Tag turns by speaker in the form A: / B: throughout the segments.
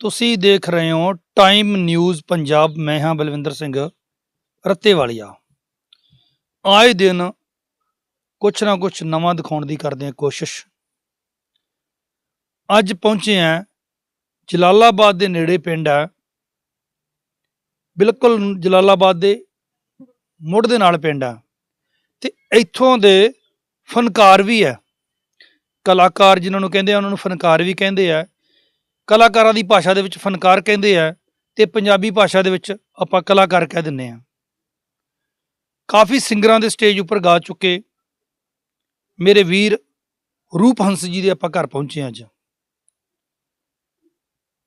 A: ਤੁਸੀਂ ਦੇਖ ਰਹੇ ਹੋ ਟਾਈਮ ਨਿਊਜ਼ ਪੰਜਾਬ, ਮੈਂ ਹਾਂ ਬਲਵਿੰਦਰ ਸਿੰਘ ਰੱਤੇਵਾਲੀਆ। ਆਏ ਦਿਨ ਕੁਛ ਨਾ ਕੁਛ ਨਵਾਂ ਦਿਖਾਉਣ ਦੀ ਕਰਦੇ ਹਾਂ ਕੋਸ਼ਿਸ਼। ਅੱਜ ਪਹੁੰਚੇ ਹਾਂ ਜਲਾਲਾਬਾਦ ਦੇ ਨੇੜੇ ਪਿੰਡ ਹੈ। ਬਿਲਕੁਲ ਜਲਾਲਾਬਾਦ ਦੇ ਮੁੱਢ ਦੇ ਨਾਲ ਪਿੰਡ ਹੈ ਤੇ ਇੱਥੋਂ ਦੇ ਫਨਕਾਰ ਵੀ ਹੈ। ਕਲਾਕਾਰ ਜਿਨ੍ਹਾਂ ਨੂੰ ਕਹਿੰਦੇ ਆ, ਉਹਨਾਂ ਨੂੰ ਫਨਕਾਰ ਵੀ ਕਹਿੰਦੇ ਆ। ਕਲਾਕਾਰਾਂ ਦੀ ਭਾਸ਼ਾ ਦੇ ਵਿੱਚ ਫਨਕਾਰ ਕਹਿੰਦੇ ਆ ਤੇ ਪੰਜਾਬੀ ਭਾਸ਼ਾ ਦੇ ਵਿੱਚ ਆਪਾਂ ਕਲਾਕਾਰ ਕਹਿ ਦਿੰਨੇ ਆ। ਕਾਫੀ ਸਿੰਗਰਾਂ ਦੇ ਸਟੇਜ ਉੱਪਰ ਗਾ ਚੁੱਕੇ ਮੇਰੇ ਵੀਰ ਰੂਪ ਹੰਸ ਜੀ ਦੇ ਆਪਾਂ ਘਰ ਪਹੁੰਚੇ ਅੱਜ।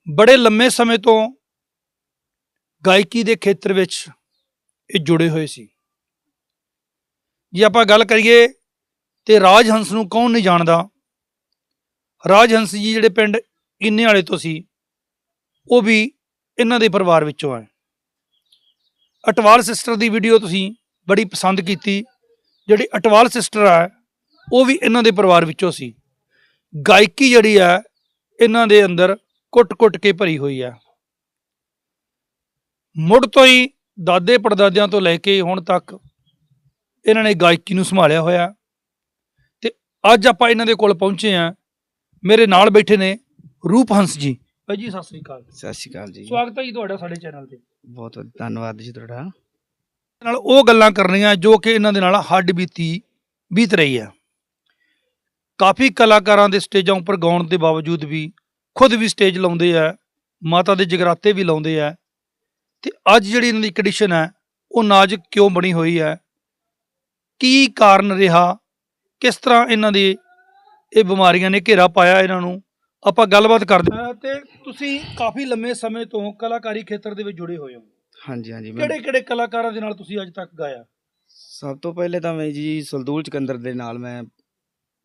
A: ਬੜੇ ਲੰਮੇ ਸਮੇਂ ਤੋਂ ਗਾਇਕੀ ਦੇ ਖੇਤਰ ਵਿੱਚ ਇਹ ਜੁੜੇ ਹੋਏ ਸੀ। ਜੇ ਆਪਾਂ ਗੱਲ ਕਰੀਏ ਤੇ ਰਾਜ ਹੰਸ ਨੂੰ ਕੌਣ ਨਹੀਂ ਜਾਣਦਾ, ਰਾਜ ਹੰਸ ਜੀ ਜਿਹੜੇ ਪਿੰਡ ਇੰਨੇ ਵਾਲੇ ਤੋਂ ਸੀ, ਉਹ ਵੀ ਇਹਨਾਂ ਦੇ ਪਰਿਵਾਰ ਵਿੱਚੋਂ ਹੈ। ਅਟਵਾਲ ਸਿਸਟਰ ਦੀ ਵੀਡੀਓ ਤੁਸੀਂ ਬੜੀ ਪਸੰਦ ਕੀਤੀ, ਜਿਹੜੀ ਅਟਵਾਲ ਸਿਸਟਰ ਹੈ, ਉਹ ਵੀ ਇਹਨਾਂ ਦੇ ਪਰਿਵਾਰ ਵਿੱਚੋਂ ਸੀ। ਗਾਇਕੀ ਜਿਹੜੀ ਹੈ, ਇਹਨਾਂ ਦੇ ਅੰਦਰ ਕੁੱਟ-ਕੁੱਟ ਕੇ ਭਰੀ ਹੋਈ ਹੈ। ਮੁੜ ਤੋਂ ਹੀ ਦਾਦੇ ਪੜਦਾਦਿਆਂ ਤੋਂ ਲੈ ਕੇ ਹੁਣ ਤੱਕ ਇਹਨਾਂ ਨੇ ਗਾਇਕੀ ਨੂੰ ਸੰਭਾਲਿਆ ਹੋਇਆ ਤੇ ਅੱਜ ਆਪਾਂ ਇਹਨਾਂ ਦੇ ਕੋਲ ਪਹੁੰਚੇ ਆ ਮੇਰੇ ਨਾਲ ਬੈਠੇ ਨੇ ਰੂਪ ਹੰਸ ਜੀ। ਭਾਈ ਜੀ ਸਤਿ ਸ੍ਰੀ ਅਕਾਲ।
B: ਸਤਿ ਸ਼੍ਰੀ ਅਕਾਲ ਜੀ।
A: ਸਵਾਗਤ ਹੈ ਜੀ ਤੁਹਾਡਾ ਸਾਡੇ ਚੈਨਲ ਤੇ।
B: ਬਹੁਤ ਬਹੁਤ ਧੰਨਵਾਦ ਜੀ ਤੁਹਾਡਾ।
A: ਨਾਲ ਉਹ ਗੱਲਾਂ ਕਰਨੀਆਂ ਜੋ ਕਿ ਇਹਨਾਂ ਦੇ ਨਾਲ ਹੱਡ ਬੀਤੀ ਬੀਤ ਰਹੀ ਹੈ। ਕਾਫੀ ਕਲਾਕਾਰਾਂ ਦੇ ਸਟੇਜਾਂ ਉੱਪਰ ਗਾਉਣ ਦੇ ਬਾਵਜੂਦ ਵੀ ਖੁਦ ਵੀ ਸਟੇਜ ਲਾਉਂਦੇ ਆ ਮਾਤਾ ਦੇ ਜਗਰਾਤੇ ਵੀ ਲਾਉਂਦੇ ਆ। ਤੇ ਅੱਜ ਜਿਹੜੀ ਇਹਨਾਂ ਦੀ ਕੰਡੀਸ਼ਨ ਹੈ ਉਹ ਨਾਜ਼ੁਕ ਕਿਉਂ ਬਣੀ ਹੋਈ ਹੈ? ਕੀ ਕਾਰਨ ਰਿਹਾ? ਕਿਸ ਤਰ੍ਹਾਂ ਇਹਨਾਂ ਦੇ ਇਹ ਬਿਮਾਰੀਆਂ ਨੇ ਘੇਰਾ ਪਾਇਆ ਇਹਨਾਂ ਨੂੰ? ਆਪਾਂ ਗੱਲਬਾਤ ਕਰਦੇ ਹਾਂ। ਤੇ ਤੁਸੀਂ ਕਾਫੀ ਲੰਮੇ ਸਮੇਂ ਤੋਂ ਕਲਾਕਾਰੀ ਖੇਤਰ ਦੇ ਵਿੱਚ ਜੁੜੇ ਹੋਏ ਹੋ।
B: ਹਾਂਜੀ ਹਾਂਜੀ ਮੈਂ
A: ਕਿਹੜੇ ਕਿਹੜੇ ਕਲਾਕਾਰਾਂ ਦੇ ਨਾਲ ਤੁਸੀਂ ਅੱਜ ਤੱਕ ਗਾਇਆ?
B: ਸਭ ਤੋਂ ਪਹਿਲੇ ਤਾਂ ਮੈਂ ਜੀ ਸਲਦੂਲ ਚਕੰਦਰ ਦੇ ਨਾਲ ਮੈਂ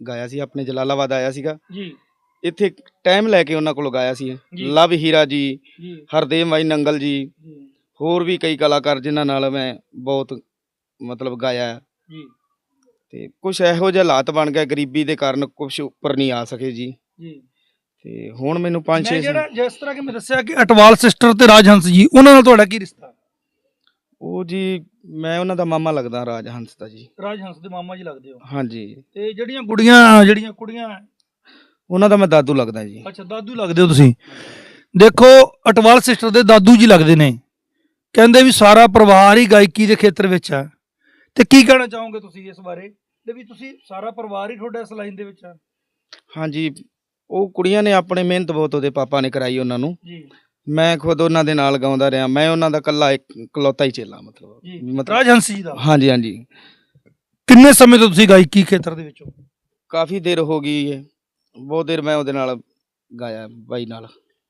B: ਗਾਇਆ ਸੀ ਆਪਣੇ ਜਲਾਲਾਬਾਦ ਆਇਆ ਸੀਗਾ।
A: ਜੀ।
B: ਇੱਥੇ ਟਾਈਮ ਲੈ ਕੇ ਉਹਨਾਂ ਕੋਲ ਗਾਇਆ ਸੀ
A: ਜੀ।
B: ਲਵ ਹੀਰਾ ਜੀ
A: ਜੀ।
B: ਹਰਦੇਵ ਮਾਈ ਨੰਗਲ ਜੀ
A: ਜੀ।
B: ਹੋਰ ਵੀ ਕਈ ਕਲਾਕਾਰ ਜਿਨ੍ਹਾਂ ਨਾਲ ਮੈਂ ਬਹੁਤ ਮਤਲਬ ਗਾਇਆ। ਹੈ।
A: ਜੀ।
B: ਤੇ ਕੁਝ ਇਹੋ ਜਿਹੇ ਹਾਲਾਤ ਬਣ ਗਏ ਗਰੀਬੀ ਦੇ ਕਾਰਨ ਕੁਝ ਉੱਪਰ ਨਹੀਂ ਆ ਸਕੇ ਜੀ।
A: ਜੀ।
B: ਤੇ ਹੁਣ ਮੈਨੂੰ 5
A: ਮੈਂ
B: 6
A: ਜਿਹੜਾ ਜਿਸ ਤਰ੍ਹਾਂ ਕਿ ਮੈਂ ਦੱਸਿਆ ਕਿ ਅਟਵਾਲ ਸਿਸਟਰ ਤੇ ਰਾਜਹੰਸ ਜੀ ਉਹਨਾਂ ਨਾਲ ਤੁਹਾਡਾ ਕੀ ਰਿਸ਼ਤਾ?
B: ਉਹ ਜੀ ਮੈਂ ਉਹਨਾਂ ਦਾ ਮਾਮਾ ਲੱਗਦਾ ਰਾਜ ਹੰਸ ਦਾ ਜੀ।
A: ਰਾਜਹੰਸ ਦੇ ਮਾਮਾ ਜੀ ਲੱਗਦੇ ਹੋ।
B: ਹਾਂਜੀ।
A: ਤੇ ਜਿਹੜੀਆਂ ਗੁੜੀਆਂ ਜਿਹੜੀਆਂ ਕੁੜੀਆਂ?
B: ਉਹਨਾਂ ਦਾ ਮੈਂ ਦਾਦੂ ਲੱਗਦਾ ਜੀ।
A: ਅੱਛਾ ਦਾਦੂ ਲੱਗਦੇ ਹੋ ਤੁਸੀਂ। ਦੇਖੋ ਅਟਵਾਲ ਸਿਸਟਰ ਦੇ ਦਾਦੂ ਜੀ ਲੱਗਦੇ ਨੇ। ਕਹਿੰਦੇ ਵੀ ਸਾਰਾ ਪਰਿਵਾਰ ਹੀ ਗਾਇਕੀ ਦੇ ਖੇਤਰ ਵਿੱਚ ਹੈ ਤੇ ਕੀ ਕਹਿਣਾ ਚਾਹੋਗੇ ਤੁਸੀਂ ਇਸ ਬਾਰੇ? ਤੇ ਵੀ ਤੁਸੀਂ ਸਾਰਾ ਪਰਿਵਾਰ ਹੀ ਤੁਹਾਡਾ ਇਸ ਲਾਈਨ ਦੇ ਵਿੱਚ ਹੈ
B: ਹਾਂਜੀ ਉਹ ਕੁੜੀਆਂ ਨੇ ਆਪਣੇ ਮਿਹਨਤ ਬਹੁਤ ਉਹਦੇ ਪਾਪਾ ਨੇ ਕਰਾਈ ਉਹਨਾਂ ਨੂੰ।
A: ਜੀ।
B: ਮੈਂ ਖੁਦ ਉਹਨਾਂ ਦੇ ਨਾਲ ਗਾਉਂਦਾ ਰਿਹਾ। ਮੈਂ ਉਹਨਾਂ ਦਾ ਕੱਲਾ ਇੱਕ ਇਕਲੌਤਾ ਹੀ ਚੇਲਾ ਮਤਲਬ। ਮਤਲਬ
A: ਰਾਜਹੰਸ ਜੀ ਦਾ?
B: ਹਾਂਜੀ ਹਾਂਜੀ।
A: ਕਿੰਨੇ ਸਮੇਂ ਤੋਂ ਤੁਸੀਂ ਗਾਇਕੀ ਖੇਤਰ ਦੇ ਵਿੱਚ ਹੋ?
B: ਕਾਫੀ ਦੇਰ ਹੋ ਗਈ ਹੈ ਬਹੁਤ ਦੇਰ ਮੈਂ ਉਹਦੇ ਨਾਲ ਗਾਇਆ ਬਾਈ ਨਾਲ।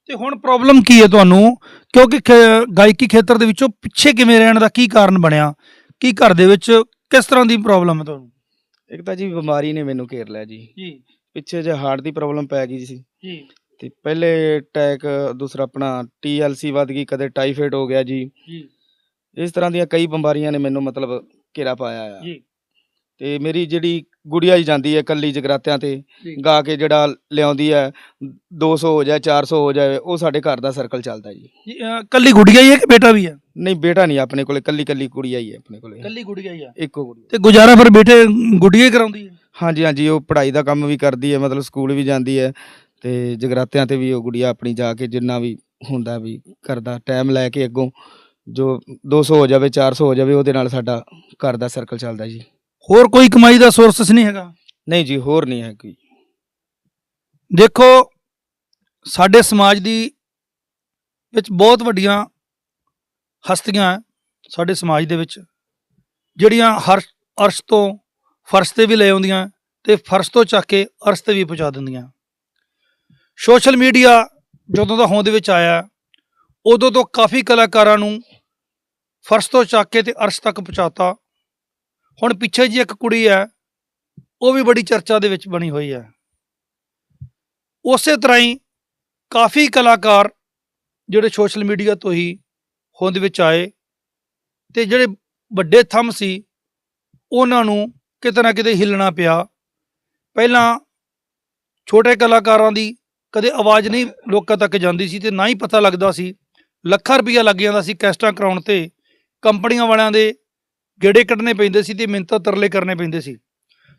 A: ਤੇ ਹੁਣ ਪ੍ਰੋਬਲਮ ਕੀ ਹੈ ਤੁਹਾਨੂੰ? ਕਿਉਂਕਿ ਗਾਇਕੀ ਖੇਤਰ ਦੇ ਵਿੱਚੋਂ ਪਿੱਛੇ ਕਿਵੇਂ ਰਹਿਣ ਦਾ ਕੀ ਕਾਰਨ ਬਣਿਆ? ਕੀ ਘਰ ਦੇ ਵਿੱਚ ਕਿਸ ਤਰ੍ਹਾਂ ਦੀ ਪ੍ਰੋਬਲਮ ਹੈ ਤੁਹਾਨੂੰ?
B: ਇੱਕ ਤਾਂ ਜੀ ਬਿਮਾਰੀ ਨੇ ਮੈਨੂੰ ਘੇਰ ਲਿਆ ਜੀ।
A: ਜੀ।
B: ਪਿੱਛੇ ਜੇ ਹਾਰਟ ਦੀ ਪ੍ਰੋਬਲਮ ਪੈ ਗਈ ਸੀ।
A: ਜੀ।
B: ਤੇ ਪਹਿਲੇ ਅਟੈਕ ਦੂਸਰਾ ਆਪਣਾ ਟੀਐਲਸੀ ਵੱਧ ਗਈ ਕਦੇ ਟਾਈਫਾਇਡ ਹੋ ਗਿਆ ਜੀ।
A: ਜੀ।
B: ਇਸ ਤਰ੍ਹਾਂ ਦੀਆਂ ਕਈ ਬਿਮਾਰੀਆਂ ਨੇ ਮੈਨੂੰ ਮਤਲਬ ਘੇਰਾ ਪਾਇਆ ਆ।
A: ਜੀ।
B: ਤੇ ਮੇਰੀ ਜਿਹੜੀ ਗੁੜੀਆ ਹੀ ਜਾਂਦੀ ਹੈ ਕੱਲੀ ਜਗਰਾਤਿਆਂ ਤੇ। ਗਾ ਕੇ ਜਿਹੜਾ ਲਿਆਉਂਦੀ ਹੈ 200 ਹੋ ਜਾਏ 400 ਹੋ ਜਾਏ ਉਹ ਸਾਡੇ ਘਰ ਦਾ ਸਰਕਲ ਚੱਲਦਾ ਜੀ।
A: ਜੀ, ਅਹ, ਕੱਲੀ ਗੁੜੀਆ ਹੀ ਹੈ ਕਿ ਬੇਟਾ ਵੀ ਹੈ?
B: ਨਹੀਂ ਬੇਟਾ ਨਹੀਂ ਆਪਣੇ ਕੋਲੇ ਕੱਲੀ ਕੱਲੀ ਕੁੜੀਆ ਹੀ ਹੈ ਆਪਣੇ ਕੋਲੇ।
A: ਕੱਲੀ ਗੁੜੀਆ ਹੀ। ਹੈ
B: ਇੱਕੋ ਕੁੜੀ
A: ਤੇ ਗੁਜ਼ਾਰਾ ਫਿਰ ਬੇਟੇ ਗੁੜੀਆ ਹੀ ਕਰਾਉਂਦੀ ਹੈ?
B: ਹਾਂਜੀ ਹਾਂਜੀ ਉਹ ਪੜ੍ਹਾਈ ਦਾ ਕੰਮ ਵੀ ਕਰਦੀ ਹੈ ਮਤਲਬ ਸਕੂਲ ਵੀ ਜਾਂਦੀ ਹੈ ਤੇ ਜਗਰਾਤਿਆਂ ਤੇ ਵੀ ਉਹ ਗੁੜੀਆ ਆਪਣੀ ਜਾ ਕੇ ਜਿੰਨਾ ਵੀ ਹੁੰਦਾ ਵੀ ਕਰਦਾ ਟਾਈਮ ਲੈ ਕੇ ਅੱਗੋਂ ਜੋ 200 ਹੋ ਜਾਵੇ 400 ਹੋ ਜਾਵੇ ਉਹਦੇ ਨਾਲ ਸਾਡਾ ਘਰ ਦਾ ਸਰਕਲ ਚੱਲਦਾ ਜੀ।
A: ਹੋਰ ਕੋਈ ਕਮਾਈ ਦਾ ਸੋਰਸ ਨਹੀਂ ਹੈਗਾ?
B: ਨਹੀਂ ਜੀ ਹੋਰ ਨਹੀਂ ਹੈ ਕੋਈ।
A: ਦੇਖੋ ਸਾਡੇ ਸਮਾਜ ਦੀ ਵਿੱਚ ਬਹੁਤ ਵੱਡੀਆਂ ਹਸਤੀਆਂ ਸਾਡੇ ਸਮਾਜ ਦੇ ਵਿੱਚ ਜਿਹੜੀਆਂ ਹਰ ਅਰਸ਼ ਤੋਂ ਫਰਸ਼ ਤੇ ਵੀ ਲੈ ਆਉਂਦੀਆਂ ਤੇ ਫਰਸ਼ ਤੋਂ ਚੱਕ ਕੇ ਅਰਸ਼ ਤੇ ਵੀ ਪਹੁੰਚਾ ਦਿੰਦੀਆਂ। ਸੋਸ਼ਲ ਮੀਡੀਆ ਜਦੋਂ ਦਾ ਹੋਂਦ ਵਿੱਚ ਆਇਆ, ਉਦੋਂ ਤੋਂ ਕਾਫੀ ਕਲਾਕਾਰਾਂ ਨੂੰ ਫਰਸ਼ ਤੋਂ ਚੱਕ ਕੇ ਤੇ ਅਰਸ਼ ਤੱਕ ਪਹੁੰਚਾਤਾ। ਹੁਣ ਪਿੱਛੇ ਜੀ ਇੱਕ ਕੁੜੀ ਹੈ, ਉਹ ਵੀ ਬੜੀ ਚਰਚਾ ਦੇ ਵਿੱਚ ਬਣੀ ਹੋਈ ਹੈ। ਉਸੇ ਤਰ੍ਹਾਂ ਹੀ ਕਾਫੀ ਕਲਾਕਾਰ ਜਿਹੜੇ ਸੋਸ਼ਲ ਮੀਡੀਆ ਤੋਂ ਹੀ ਹੋਂਦ ਵਿੱਚ ਆਏ ਤੇ ਜਿਹੜੇ ਵੱਡੇ ਥੰਮ ਸੀ, ਉਹਨਾਂ ਨੂੰ ਕਿਤੇ ਨਾ ਕਿਤੇ ਹਿੱਲਣਾ ਪਿਆ। ਪਹਿਲਾਂ ਛੋਟੇ ਕਲਾਕਾਰਾਂ ਦੀ ਕਦੇ ਆਵਾਜ਼ ਨਹੀਂ ਲੋਕਾਂ ਤੱਕ ਜਾਂਦੀ ਸੀ ਤੇ ਨਾ ਹੀ ਪਤਾ ਲੱਗਦਾ ਸੀ। ਲੱਖਾਂ ਰੁਪਈਆ ਲੱਗ ਜਾਂਦਾ ਸੀ ਕੈਸਟਾਂ ਕਰਾਉਣ ਤੇ। ਕੰਪਨੀਆਂ ਵਾਲਿਆਂ ਦੇ ਗੇੜੇ ਕੱਢਣੇ ਪੈਂਦੇ ਸੀ ਤੇ ਮਿੰਨਤਾਂ ਤਰਲੇ ਕਰਨੇ ਪੈਂਦੇ ਸੀ।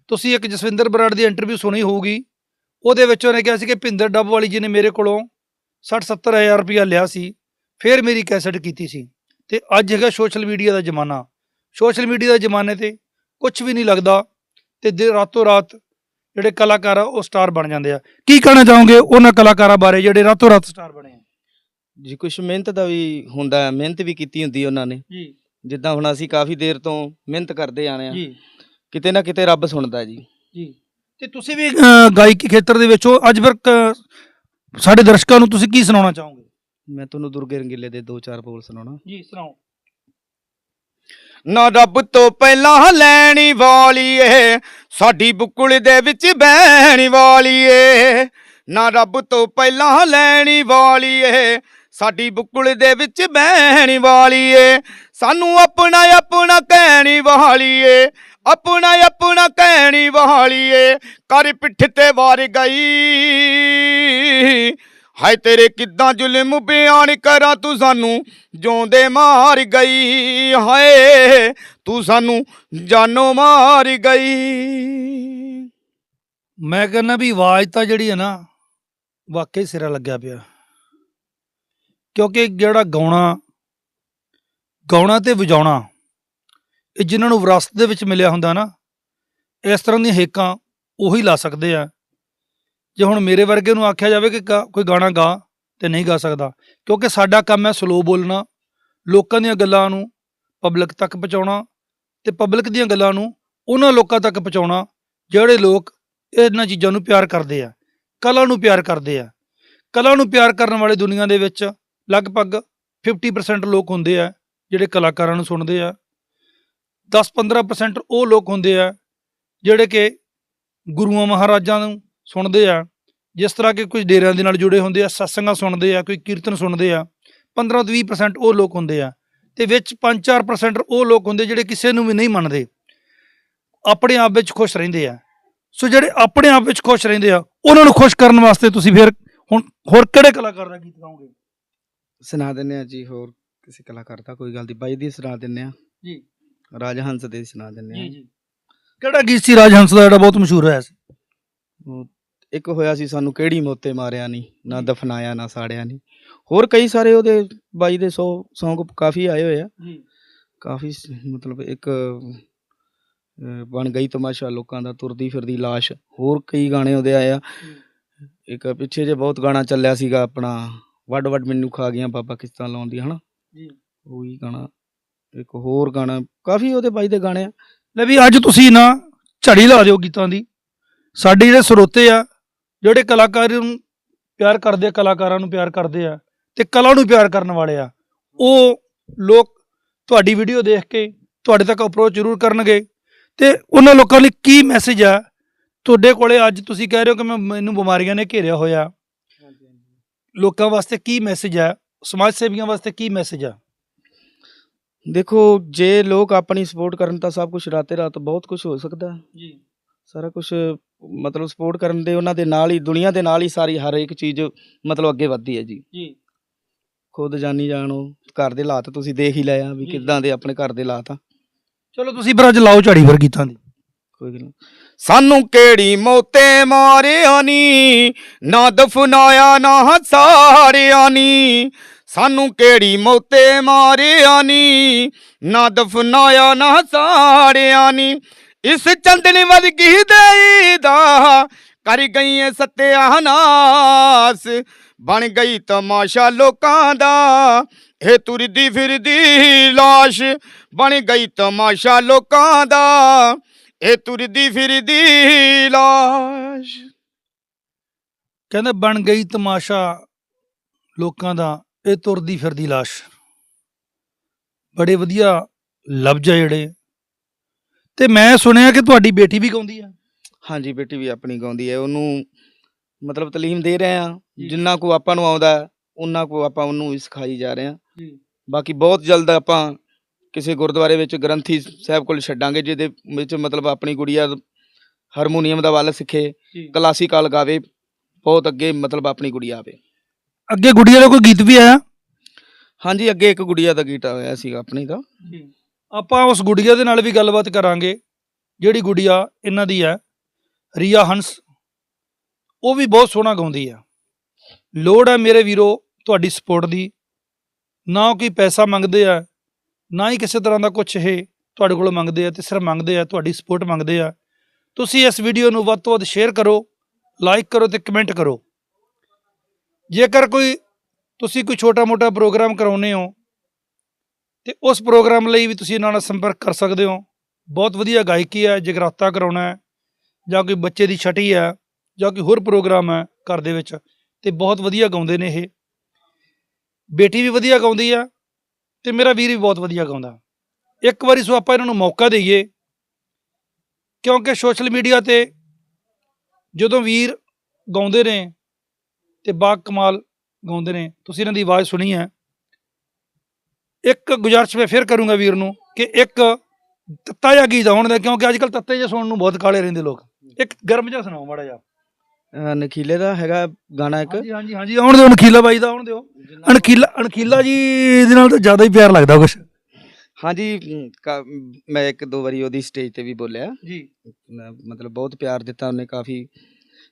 A: ਤੁਸੀਂ ਇੱਕ ਜਸਵਿੰਦਰ ਬਰਾੜ ਦੀ ਇੰਟਰਵਿਊ ਸੁਣੀ ਹੋਊਗੀ। ਉਹਦੇ ਵਿੱਚ ਉਹਨੇ ਕਿਹਾ ਸੀ ਕਿ ਭਿੰਦਰ ਡੱਬ ਵਾਲੀ ਜੀ ਨੇ ਮੇਰੇ ਕੋਲੋਂ 60 70 ਹਜ਼ਾਰ ਰੁਪਇਆ ਲਿਆ ਸੀ। ਫਿਰ ਮੇਰੀ ਕੈਸਟ ਕੀਤੀ ਸੀ। ਤੇ ਅੱਜ ਹੈਗਾ ਸੋਸ਼ਲ ਮੀਡੀਆ ਦਾ ਜ਼ਮਾਨਾ। ਸੋਸ਼ਲ ਮੀਡੀਆ ਦੇ ਜ਼ਮਾਨੇ ਤੇ ਕੁਝ ਵੀ ਨਹੀਂ ਲੱਗਦਾ ਤੇ ਦੇ ਰਾਤੋਂ ਰਾਤ ਜਿਹੜੇ ਕਲਾਕਾਰ ਆ ਉਹ ਸਟਾਰ ਬਣ ਜਾਂਦੇ ਆ। ਕੀ ਕਹਿਣਾ ਚਾਹੋਗੇ ਉਹਨਾਂ ਕਲਾਕਾਰਾਂ ਬਾਰੇ ਜਿਹੜੇ ਰਾਤੋਂ ਰਾਤ ਸਟਾਰ ਬਣੇ ਆ?
B: ਜੀ ਕੁਛ ਮਿਹਨਤ ਦਾ ਵੀ ਹੁੰਦਾ ਹੈ ਮਿਹਨਤ ਵੀ ਕੀਤੀ ਹੁੰਦੀ ਉਹਨਾਂ ਨੇ।
A: ਜੀ।
B: ਜਿੱਦਾਂ ਹੁਣ ਅਸੀਂ ਕਾਫੀ ਦੇਰ ਤੋਂ ਮਿਹਨਤ ਕਰਦੇ ਆਣੇ ਆ
A: ਜੀ।
B: ਕਿਤੇ ਨਾ ਕਿਤੇ ਰੱਬ ਸੁਣਦਾ ਜੀ।
A: ਜੀ। ਤੇ ਤੁਸੀਂ ਵੀ ਅਹ, ਗਾਇਕੀ ਖੇਤਰ ਦੇ ਵਿੱਚ ਹੋ ਅੱਜ ਫਿਰ ਕ- ਸਾਡੇ ਦਰਸ਼ਕਾਂ ਨੂੰ ਤੁਸੀਂ ਕੀ ਸੁਣਾਉਣਾ ਚਾਹੋਗੇ?
B: ਮੈਂ ਤੁਹਾਨੂੰ ਦੁਰਗੇ ਰੰਗੀਲੇ ਦੇ ਦੋ ਚਾਰ ਬੋਲ ਸੁਣਾਉਣਾ।
A: ਜੀ ਸੁਣਾਓ।
B: ਨਾ ਰੱਬ ਤੋਂ ਪਹਿਲਾਂ ਲੈਣੀ ਵਾਲੀ ਏ, ਸਾਡੀ ਬੁੱਕਲ ਦੇ ਵਿੱਚ ਬਹਿਣੀ ਵਾਲੀ ਏ। ਨਾ ਰੱਬ ਤੋਂ ਪਹਿਲਾਂ ਲੈਣੀ ਵਾਲੀ ਏ, ਸਾਡੀ ਬੁੱਕਲ ਦੇ ਵਿੱਚ ਬਹਿਣੀ ਵਾਲੀ ਏ। ਸਾਨੂੰ ਆਪਣਾ ਆਪਣਾ ਕਹਿਣੀ ਵਾਲੀ ਏ, ਆਪਣਾ ਆਪਣਾ ਕਹਿਣੀ ਵਾਲੀ ਏ। ਕਰ ਪਿੱਠ ਤੇ ਵਾਰ ਗਈ। ਹਾਏ ਤੇਰੇ ਕਿੱਦਾਂ ਜ਼ੁਲਮ ਬਿਆਨ ਕਰਾਂ ਤੂੰ ਸਾਨੂੰ? ਜਿਉਂਦੇ ਮਾਰ ਗਈ, ਹਾਏ, ਤੂੰ ਸਾਨੂੰ ਜਾਨੋਂ ਮਾਰ ਗਈ।
A: ਮੈਂ ਕਹਿੰਦਾ ਵੀ ਆਵਾਜ਼ ਤਾਂ ਜਿਹੜੀ ਹੈ ਨਾ, ਵਾਕਈ ਸਿਰਾ ਲੱਗਿਆ ਪਿਆ। ਕਿਉਂਕਿ ਜਿਹੜਾ ਗਾਉਣਾ ਗਾਉਣਾ ਤੇ ਵਜਾਉਣਾ, ਇਹ ਜਿਨ੍ਹਾਂ ਨੂੰ ਵਿਰਾਸਤ ਦੇ ਵਿੱਚ ਮਿਲਿਆ ਹੁੰਦਾ ਨਾ, ਇਸ ਤਰ੍ਹਾਂ ਦੀਆਂ ਹੇਕਾਂ ਉਹੀ ਲਾ ਸਕਦੇ ਆ। ਜੇ ਹੁਣ ਮੇਰੇ ਵਰਗੇ ਨੂੰ ਆਖਿਆ ਜਾਵੇ ਕਿ ਗਾ- ਕੋਈ ਗਾਣਾ ਗਾ ਤੇ ਨਹੀਂ ਗਾ ਸਕਦਾ, ਕਿਉਂਕਿ ਸਾਡਾ ਕੰਮ ਹੈ ਸਲੋ ਬੋਲਣਾ, ਲੋਕਾਂ ਦੀਆਂ ਗੱਲਾਂ ਨੂੰ ਪਬਲਿਕ ਤੱਕ ਪਹੁੰਚਾਉਣਾ ਤੇ ਪਬਲਿਕ ਦੀਆਂ ਗੱਲਾਂ ਨੂੰ ਉਹਨਾਂ ਲੋਕਾਂ ਤੱਕ ਪਹੁੰਚਾਉਣਾ ਜਿਹੜੇ ਲੋਕ ਇਹਨਾਂ ਚੀਜ਼ਾਂ ਨੂੰ ਪਿਆਰ ਕਰਦੇ ਆ, ਕਲਾ ਨੂੰ ਪਿਆਰ ਕਰਦੇ ਆ। ਕਲਾ ਨੂੰ ਪਿਆਰ ਕਰਨ ਵਾਲੇ ਦੁਨੀਆ ਦੇ ਵਿੱਚ ਲਗਭਗ 50% ਲੋਕ ਹੁੰਦੇ ਆ, ਜਿਹੜੇ ਕਲਾਕਾਰਾਂ ਨੂੰ ਸੁਣਦੇ ਆ। 10-15% ਉਹ ਲੋਕ ਹੁੰਦੇ ਆ ਜਿਹੜੇ ਕਿ ਗੁਰੂਆਂ ਮਹਾਰਾਜਾਂ ਨੂੰ ਸੁਣਦੇ ਆ। ਜਿਸ ਤਰ੍ਹਾਂ ਕਿ ਕੁਝ ਡੇਰਿਆਂ ਦੇ ਨਾਲ ਜੁੜੇ ਹੁੰਦੇ ਆ ਸਤਸੰਗਾਂ ਸੁਣਦੇ ਆ ਕੋਈ ਕੀਰਤਨ ਸੁਣਦੇ ਆ 15 ਤੋਂ 20% ਉਹ ਲੋਕ ਹੁੰਦੇ ਆ। ਤੇ ਵਿੱਚ 5-4% ਉਹ ਲੋਕ ਹੁੰਦੇ ਜਿਹੜੇ ਕਿਸੇ ਨੂੰ ਵੀ ਨਹੀਂ ਮੰਨਦੇ। ਆਪਣੇ ਆਪ ਵਿੱਚ ਖੁਸ਼ ਰਹਿੰਦੇ ਆ। ਸੋ ਜਿਹੜੇ ਆਪਣੇ ਆਪ ਵਿੱਚ ਖੁਸ਼ ਰਹਿੰਦੇ ਆ ਉਹਨਾਂ ਨੂੰ ਖੁਸ਼ ਕਰਨ ਵਾਸਤੇ ਤੁਸੀਂ ਫਿਰ ਹੁਣ ਹੋਰ ਕਿਹੜੇ ਕਲਾਕਾਰ ਦਾ ਗੀਤ ਗਾਓਗੇ?
B: ਸੁਣਾ ਦਿੰਨੇ ਆ ਜੀ ਹੋਰ ਕਿਸੇ ਕਲਾਕਾਰ ਦਾ ਕੋਈ ਗੱਲ ਦੀ? ਬਾਈ ਦੀ ਸੁਣਾ ਦਿੰਨੇ ਆ।
A: ਜੀ।
B: ਰਾਜ ਹੰਸ ਦੇ ਸੁਣਾ ਦਿੰਨੇ ਆ।
A: ਜੀ। ਕਿਹੜਾ ਗੀਤ ਸੀ ਰਾਜਹੰਸ ਦਾ ਜਿਹੜਾ ਬਹੁਤ ਮਸ਼ਹੂਰ ਹੋਇਆ ਸੀ?
B: ਉਹ ਇੱਕ ਹੋਇਆ ਸੀ ਸਾਨੂੰ ਕਿਹੜੀ ਮੋਤੇ ਮਾਰਿਆ ਨਹੀਂ ਨਾ ਦਫਨਾਇਆ ਨਾ ਸਾੜਿਆ ਨਹੀਂ ਹੋਰ ਕਈ ਸਾਰੇ ਉਹਦੇ ਬਾਈ ਦੇ 100 Song ਕਾਫੀ ਆਏ ਹੋਏ ਆ।
A: ਜੀ।
B: ਕਾਫੀ ਮਤਲਬ ਇੱਕ ਬਣ ਗਈ ਤਮਾਸ਼ਾ ਲੋਕਾਂ ਦਾ ਤੁਰਦੀ ਫਿਰਦੀ ਲਾਸ਼। ਹੋਰ ਕਈ ਗਾਣੇ ਉਹਦੇ ਆਏ ਆ। ਇੱਕ ਪਿੱਛੇ ਜੇ ਬਹੁਤ ਗਾਣਾ ਚੱਲਿਆ ਸੀਗਾ ਆਪਣਾ ਵੱਡ ਵੱਡ ਮੈਨੂੰ ਖਾ ਗਿਆ ਬਾਬਾ ਕਿਸ਼ਤਾਂ ਲਾਉਂਦੀ ਹਨਾ?
A: ਜੀ।
B: ਉਹੀ ਗਾਣਾ ਇੱਕ ਹੋਰ ਗਾਣਾ ਕਾਫੀ ਉਹਦੇ ਬਾਈ ਦੇ ਗਾਣੇ ਆ।
A: ਲੈ ਵੀ ਅੱਜ ਤੁਸੀਂ ਨਾ ਝੜੀ ਲਾ ਦਿਓ ਗੀਤਾਂ ਦੀ। ਸਾਡੇ ਜਿਹੜੇ ਸਰੋਤੇ ਆ ਜਿਹੜੇ ਕਲਾਕਾਰ ਨੂੰ ਪਿਆਰ ਕਰਦੇ ਕਲਾਕਾਰਾਂ ਨੂੰ ਪਿਆਰ ਕਰਦੇ ਆ ਤੇ ਕਲਾ ਨੂੰ ਪਿਆਰ ਕਰਨ ਵਾਲੇ ਆ ਉਹ ਲੋਕ ਤੁਹਾਡੀ ਵੀਡੀਓ ਦੇਖ ਕੇ ਤੁਹਾਡੇ ਤੱਕ ਅਪਰੋਚ ਜ਼ਰੂਰ ਕਰਨਗੇ ਤੇ ਉਹਨਾਂ ਲੋਕਾਂ ਲਈ ਕੀ ਮੈਸੇਜ ਆ? ਤੁਹਾਡੇ ਕੋਲੇ ਅੱਜ ਤੁਸੀਂ ਕਹਿ ਰਹੇ ਹੋ ਕਿ ਮੈਂ ਮੈਨੂੰ ਬਿਮਾਰੀਆਂ ਨੇ ਘੇਰਿਆ ਹੋਇਆ। ਲੋਕਾਂ ਵਾਸਤੇ ਕੀ ਮੈਸੇਜ ਆ? ਸਮਾਜ ਸੇਵੀਆਂ ਵਾਸਤੇ ਕੀ ਮੈਸੇਜ ਆ?
B: ਦੇਖੋ ਜੇ ਲੋਕ ਆਪਣੀ ਸਪੋਰਟ ਕਰਨ ਤਾਂ ਸਭ ਕੁਝ ਰਾਤੇ ਰਾਤ ਬਹੁਤ ਕੁਝ ਹੋ ਸਕਦਾ।
A: ਜੀ।
B: ਸਾਰਾ ਕੁਝ ਮਤਲਬ ਸਪੋਰਟ ਕਰਨ ਦੇ ਉਹਨਾਂ ਦੇ ਨਾਲ ਹੀ ਦੁਨੀਆ ਦੇ ਨਾਲ ਹੀ ਸਾਰੀ ਹਰ ਇੱਕ ਚੀਜ਼ ਮਤਲਬ ਅੱਗੇ ਵੱਧਦੀ ਹੈ ਜੀ।
A: ਜੀ।
B: ਖੁਦ ਜਾਣੀ ਜਾਣੋ ਘਰ ਦੇ ਹਾਲਾਤ ਤੁਸੀਂ ਦੇਖ ਹੀ ਲਿਆ ਵੀ। ਕਿੱਦਾਂ ਦੇ ਆਪਣੇ ਘਰ ਦੇ ਹਾਲਾਤ ਆ।
A: ਚਲੋ ਤੁਸੀਂ ਫਿਰ ਅੱਜ ਲਾਓ ਝਾੜੀ ਫਿਰ ਗੀਤਾਂ ਦੀ।
B: ਕੋਈ ਗੱਲ। ਸਾਨੂੰ ਕਿਹੜੀ ਮੋਤੇ ਮਾਰਿਆ ਨੀ? ਨਾ ਦਫਨਾਇਆ ਨਾ ਸਾੜਿਆ ਨੀ ਸਾਨੂੰ ਕਿਹੜੀ ਮੋਤੇ ਮਾਰਿਆ ਨੀ? ਨਾ ਦਫਨਾਇਆ ਨਾ ਸਾੜਿਆ ਨੀ। ਇਸ ਚੰਦਨੀ ਵਰਗੀ ਦੇਈ ਦਾ ਕਰ ਗਈ ਏ ਸਤਿਆਨਾਸ ਬਣ ਗਈ ਤਮਾਸ਼ਾ ਲੋਕਾਂ ਦਾ। ਇਹ ਤੁਰਦੀ ਫਿਰਦੀ ਲਾਸ਼, ਬਣ ਗਈ ਤਮਾਸ਼ਾ ਲੋਕਾਂ ਦਾ। ਇਹ ਤੁਰਦੀ ਫਿਰਦੀ ਲਾਸ਼।
A: ਕਹਿੰਦੇ ਬਣ ਗਈ ਤਮਾਸ਼ਾ ਲੋਕਾਂ ਦਾ, ਇਹ ਤੁਰਦੀ ਫਿਰਦੀ ਲਾਸ਼। ਬੜੇ ਵਧੀਆ ਲਫ਼ਜ਼ ਆ ਜਿਹੜੇ। ਤੇ ਮੈਂ ਸੁਣਿਆ ਕਿ ਤੁਹਾਡੀ ਬੇਟੀ ਵੀ ਗਾਉਂਦੀ ਆ।
B: ਹਾਂਜੀ ਬੇਟੀ ਵੀ ਆਪਣੀ ਗਾਉਂਦੀ ਹੈ। ਉਹਨੂੰ ਮਤਲਬ ਤਾਲੀਮ ਦੇ ਰਹੇ ਆ। ਜਿੰਨਾ ਕੋ ਆਪਾਂ ਨੂੰ ਆਉਂਦਾ ਉਨਾ ਕੋ ਆਪਾਂ ਉਹਨੂੰ ਸਿਖਾਈ ਜਾ ਰਹੇ ਆ। ਬਾਕੀ ਬਹੁਤ ਜਲਦ ਆਪਾਂ ਕਿਸੇ ਗੁਰਦੁਆਰੇ ਵਿੱਚ ਗ੍ਰੰਥੀ ਸਾਹਿਬ ਕੋਲ ਛੱਡਾਂਗੇ ਜਿਹਦੇ ਵਿੱਚ ਮਤਲਬ ਆਪਣੀ ਗੁੜੀਆ ਹਾਰਮੋਨੀਅਮ ਦਾ ਵੱਲ ਸਿੱਖੇ ਕਲਾਸੀਕਲ ਗਾਵੇ ਬਹੁਤ ਅੱਗੇ ਮਤਲਬ ਆਪਣੀ ਗੁੜੀਆ ਆਵੇ।
A: ਅੱਗੇ ਗੁੜੀਆ ਦਾ ਕੋਈ ਗੀਤ ਵੀ ਆਇਆ?
B: ਹਾਂਜੀ ਅੱਗੇ ਇੱਕ ਗੁੜੀਆ ਦਾ ਗੀਤ ਆਇਆ ਸੀਗਾ ਆਪਣੀ ਦਾ।
A: ਆਪਾਂ ਉਸ ਗੁੜੀਆ ਦੇ ਨਾਲ ਵੀ ਗੱਲਬਾਤ ਕਰਾਂਗੇ, ਜਿਹੜੀ ਗੁੜੀਆ ਇਹਨਾਂ ਦੀ ਹੈ, ਰੀਆ ਹੰਸ। ਉਹ ਵੀ ਬਹੁਤ ਸੋਹਣਾ ਗਾਉਂਦੀ ਆ। ਲੋੜ ਹੈ ਮੇਰੇ ਵੀਰੋ ਤੁਹਾਡੀ ਸਪੋਰਟ ਦੀ। ਨਾ ਕੋਈ ਪੈਸਾ ਮੰਗਦੇ ਆ, ਨਾ ਹੀ ਕਿਸੇ ਤਰ੍ਹਾਂ ਦਾ ਕੁਝ ਇਹ ਤੁਹਾਡੇ ਕੋਲੋਂ ਮੰਗਦੇ ਆ ਤੇ ਸਿਰਫ ਮੰਗਦੇ ਆ, ਤੁਹਾਡੀ ਸਪੋਰਟ ਮੰਗਦੇ ਆ। ਤੁਸੀਂ ਇਸ ਵੀਡੀਓ ਨੂੰ ਵੱਧ ਤੋਂ ਵੱਧ ਸ਼ੇਅਰ ਕਰੋ ਲਾਈਕ ਕਰੋ ਤੇ ਕਮੈਂਟ ਕਰੋ। ਜੇਕਰ ਕੋਈ ਤੁਸੀਂ ਕੋਈ ਛੋਟਾ-ਮੋਟਾ ਪ੍ਰੋਗਰਾਮ ਕਰਾਉਨੇ ਹੋ ਤੇ ਉਸ ਪ੍ਰੋਗਰਾਮ ਲਈ ਵੀ ਤੁਸੀਂ ਇਹਨਾਂ ਨਾਲ ਸੰਪਰਕ ਕਰ ਸਕਦੇ ਹੋ। ਬਹੁਤ ਵਧੀਆ ਗਾਇਕੀ ਹੈ ਜਗਰਾਤਾ ਕਰਾਉਣਾ ਹੈ, ਜਾਂ ਕੋਈ ਬੱਚੇ ਦੀ ਛਟੀ ਹੈ, ਜਾਂ ਕੋਈ ਹੋਰ ਪ੍ਰੋਗਰਾਮ ਹੈ ਘਰ ਦੇ ਵਿੱਚ, ਤੇ ਬਹੁਤ ਵਧੀਆ ਗਾਉਂਦੇ ਨੇ ਇਹ। ਬੇਟੀ ਵੀ ਵਧੀਆ ਗਾਉਂਦੀ ਆ ਤੇ ਮੇਰਾ ਵੀਰ ਵੀ ਬਹੁਤ ਵਧੀਆ ਗਾਉਂਦਾ। ਇੱਕ ਵਾਰੀ ਸੋ ਆਪਾਂ ਇਹਨਾਂ ਨੂੰ ਮੌਕਾ ਦਈਏ, ਕਿਉਂਕਿ ਸੋਸ਼ਲ ਮੀਡੀਆ ਤੇ ਜਦੋਂ ਵੀਰ ਗਾਉਂਦੇ ਨੇ ਤੇ ਬਾ ਕਮਾਲ ਗਾਉਂਦੇ ਨੇ, ਤੁਸੀਂ ਇਹਨਾਂ ਦੀ ਆਵਾਜ਼ ਸੁਣੀ ਹੈ। ਇੱਕ ਗੁਜ਼ਾਰਿਸ਼ ਮੈਂ ਫਿਰ ਕਰੂੰਗਾ ਵੀਰ ਨੂੰ ਕਿ ਇੱਕ ਤੱਤਾ ਜਿਹਾ ਗੀਤ ਆਉਣ ਦਾ ਕਿਉਂਕਿ ਅੱਜ ਕੱਲ ਤੱਤੇ ਜਿਹੇ ਸੁਣਨ ਨੂੰ ਬਹੁਤ ਕਾਲੇ ਰਹਿੰਦੇ ਲੋਕ। ਇੱਕ ਗਰਮ ਜਿਹਾ ਸੁਣਾਓ ਮਾੜਾ ਜਿਹਾ।
B: ਅਹ ਨਖੀਲੇ ਦਾ ਹੈਗਾ ਗਾਣਾ ਇੱਕ।
A: ਹਾਂਜੀ ਹਾਂਜੀ ਹਾਂਜੀ ਆਉਣ ਦਿਓ ਅਣਖੀਲਾ ਬਾਈ ਦਾ ਆਉਣ ਦਿਓ। ਅਣਖੀਲਾ ਅਣਖੀਲਾ ਜੀ ਦੇ ਨਾਲ ਤਾਂ ਜ਼ਿਆਦਾ ਹੀ ਪਿਆਰ ਲੱਗਦਾ ਕੁਛ।
B: ਹਾਂਜੀ ਅਮ, ਕਾ- ਅਮ, ਮੈਂ ਇੱਕ ਦੋ ਵਾਰੀ ਉਹਦੀ ਸਟੇਜ ਤੇ ਵੀ ਬੋਲਿਆ।
A: ਜੀ।
B: ਮੈਂ ਮਤਲਬ ਬਹੁਤ ਪਿਆਰ ਦਿੱਤਾ ਉਹਨੇ ਕਾਫੀ।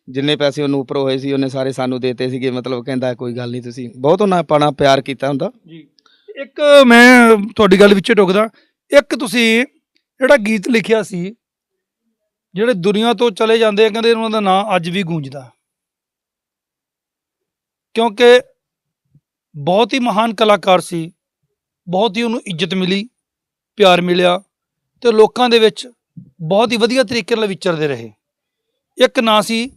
B: ਜਿੰਨੇ ਪੈਸੇ ਉਹਨੂੰ ਉੱਪਰ ਹੋਏ ਸੀ ਉਹਨੇ ਸਾਰੇ ਸਾਨੂੰ ਦੇਤੇ ਸੀਗੇ। ਮਤਲਬ ਕਹਿੰਦਾ ਕੋਈ ਗੱਲ ਨਹੀਂ ਤੁਸੀਂ। ਬਹੁਤ ਉਹਨਾਂ ਆਪਣਾ ਪਿਆਰ ਕੀਤਾ ਹੁੰਦਾ।
A: ਜੀ। ਇੱਕ ਮੈਂ ਤੁਹਾਡੀ ਗੱਲ ਵਿੱਚ ਟੋਕਦਾ ਇੱਕ ਤੁਸੀਂ ਜਿਹੜਾ ਗੀਤ ਲਿਖਿਆ ਸੀ, ਜਿਹੜੇ ਦੁਨੀਆ ਤੋਂ ਚਲੇ ਜਾਂਦੇ ਆ, ਕਹਿੰਦੇ ਉਹਨਾਂ ਦਾ ਨਾਂ ਅੱਜ ਵੀ ਗੂੰਜਦਾ। ਕਿਉਂਕਿ ਬਹੁਤ ਹੀ ਮਹਾਨ ਕਲਾਕਾਰ ਸੀ, ਬਹੁਤ ਹੀ ਉਹਨੂੰ ਇੱਜ਼ਤ ਮਿਲੀ, ਪਿਆਰ ਮਿਲਿਆ ਤੇ ਲੋਕਾਂ ਦੇ ਵਿੱਚ ਬਹੁਤ ਹੀ ਵਧੀਆ ਤਰੀਕੇ ਨਾਲ ਵਿਚਰਦੇ ਰਹੇ। ਇੱਕ ਨਾਂ ਸੀ,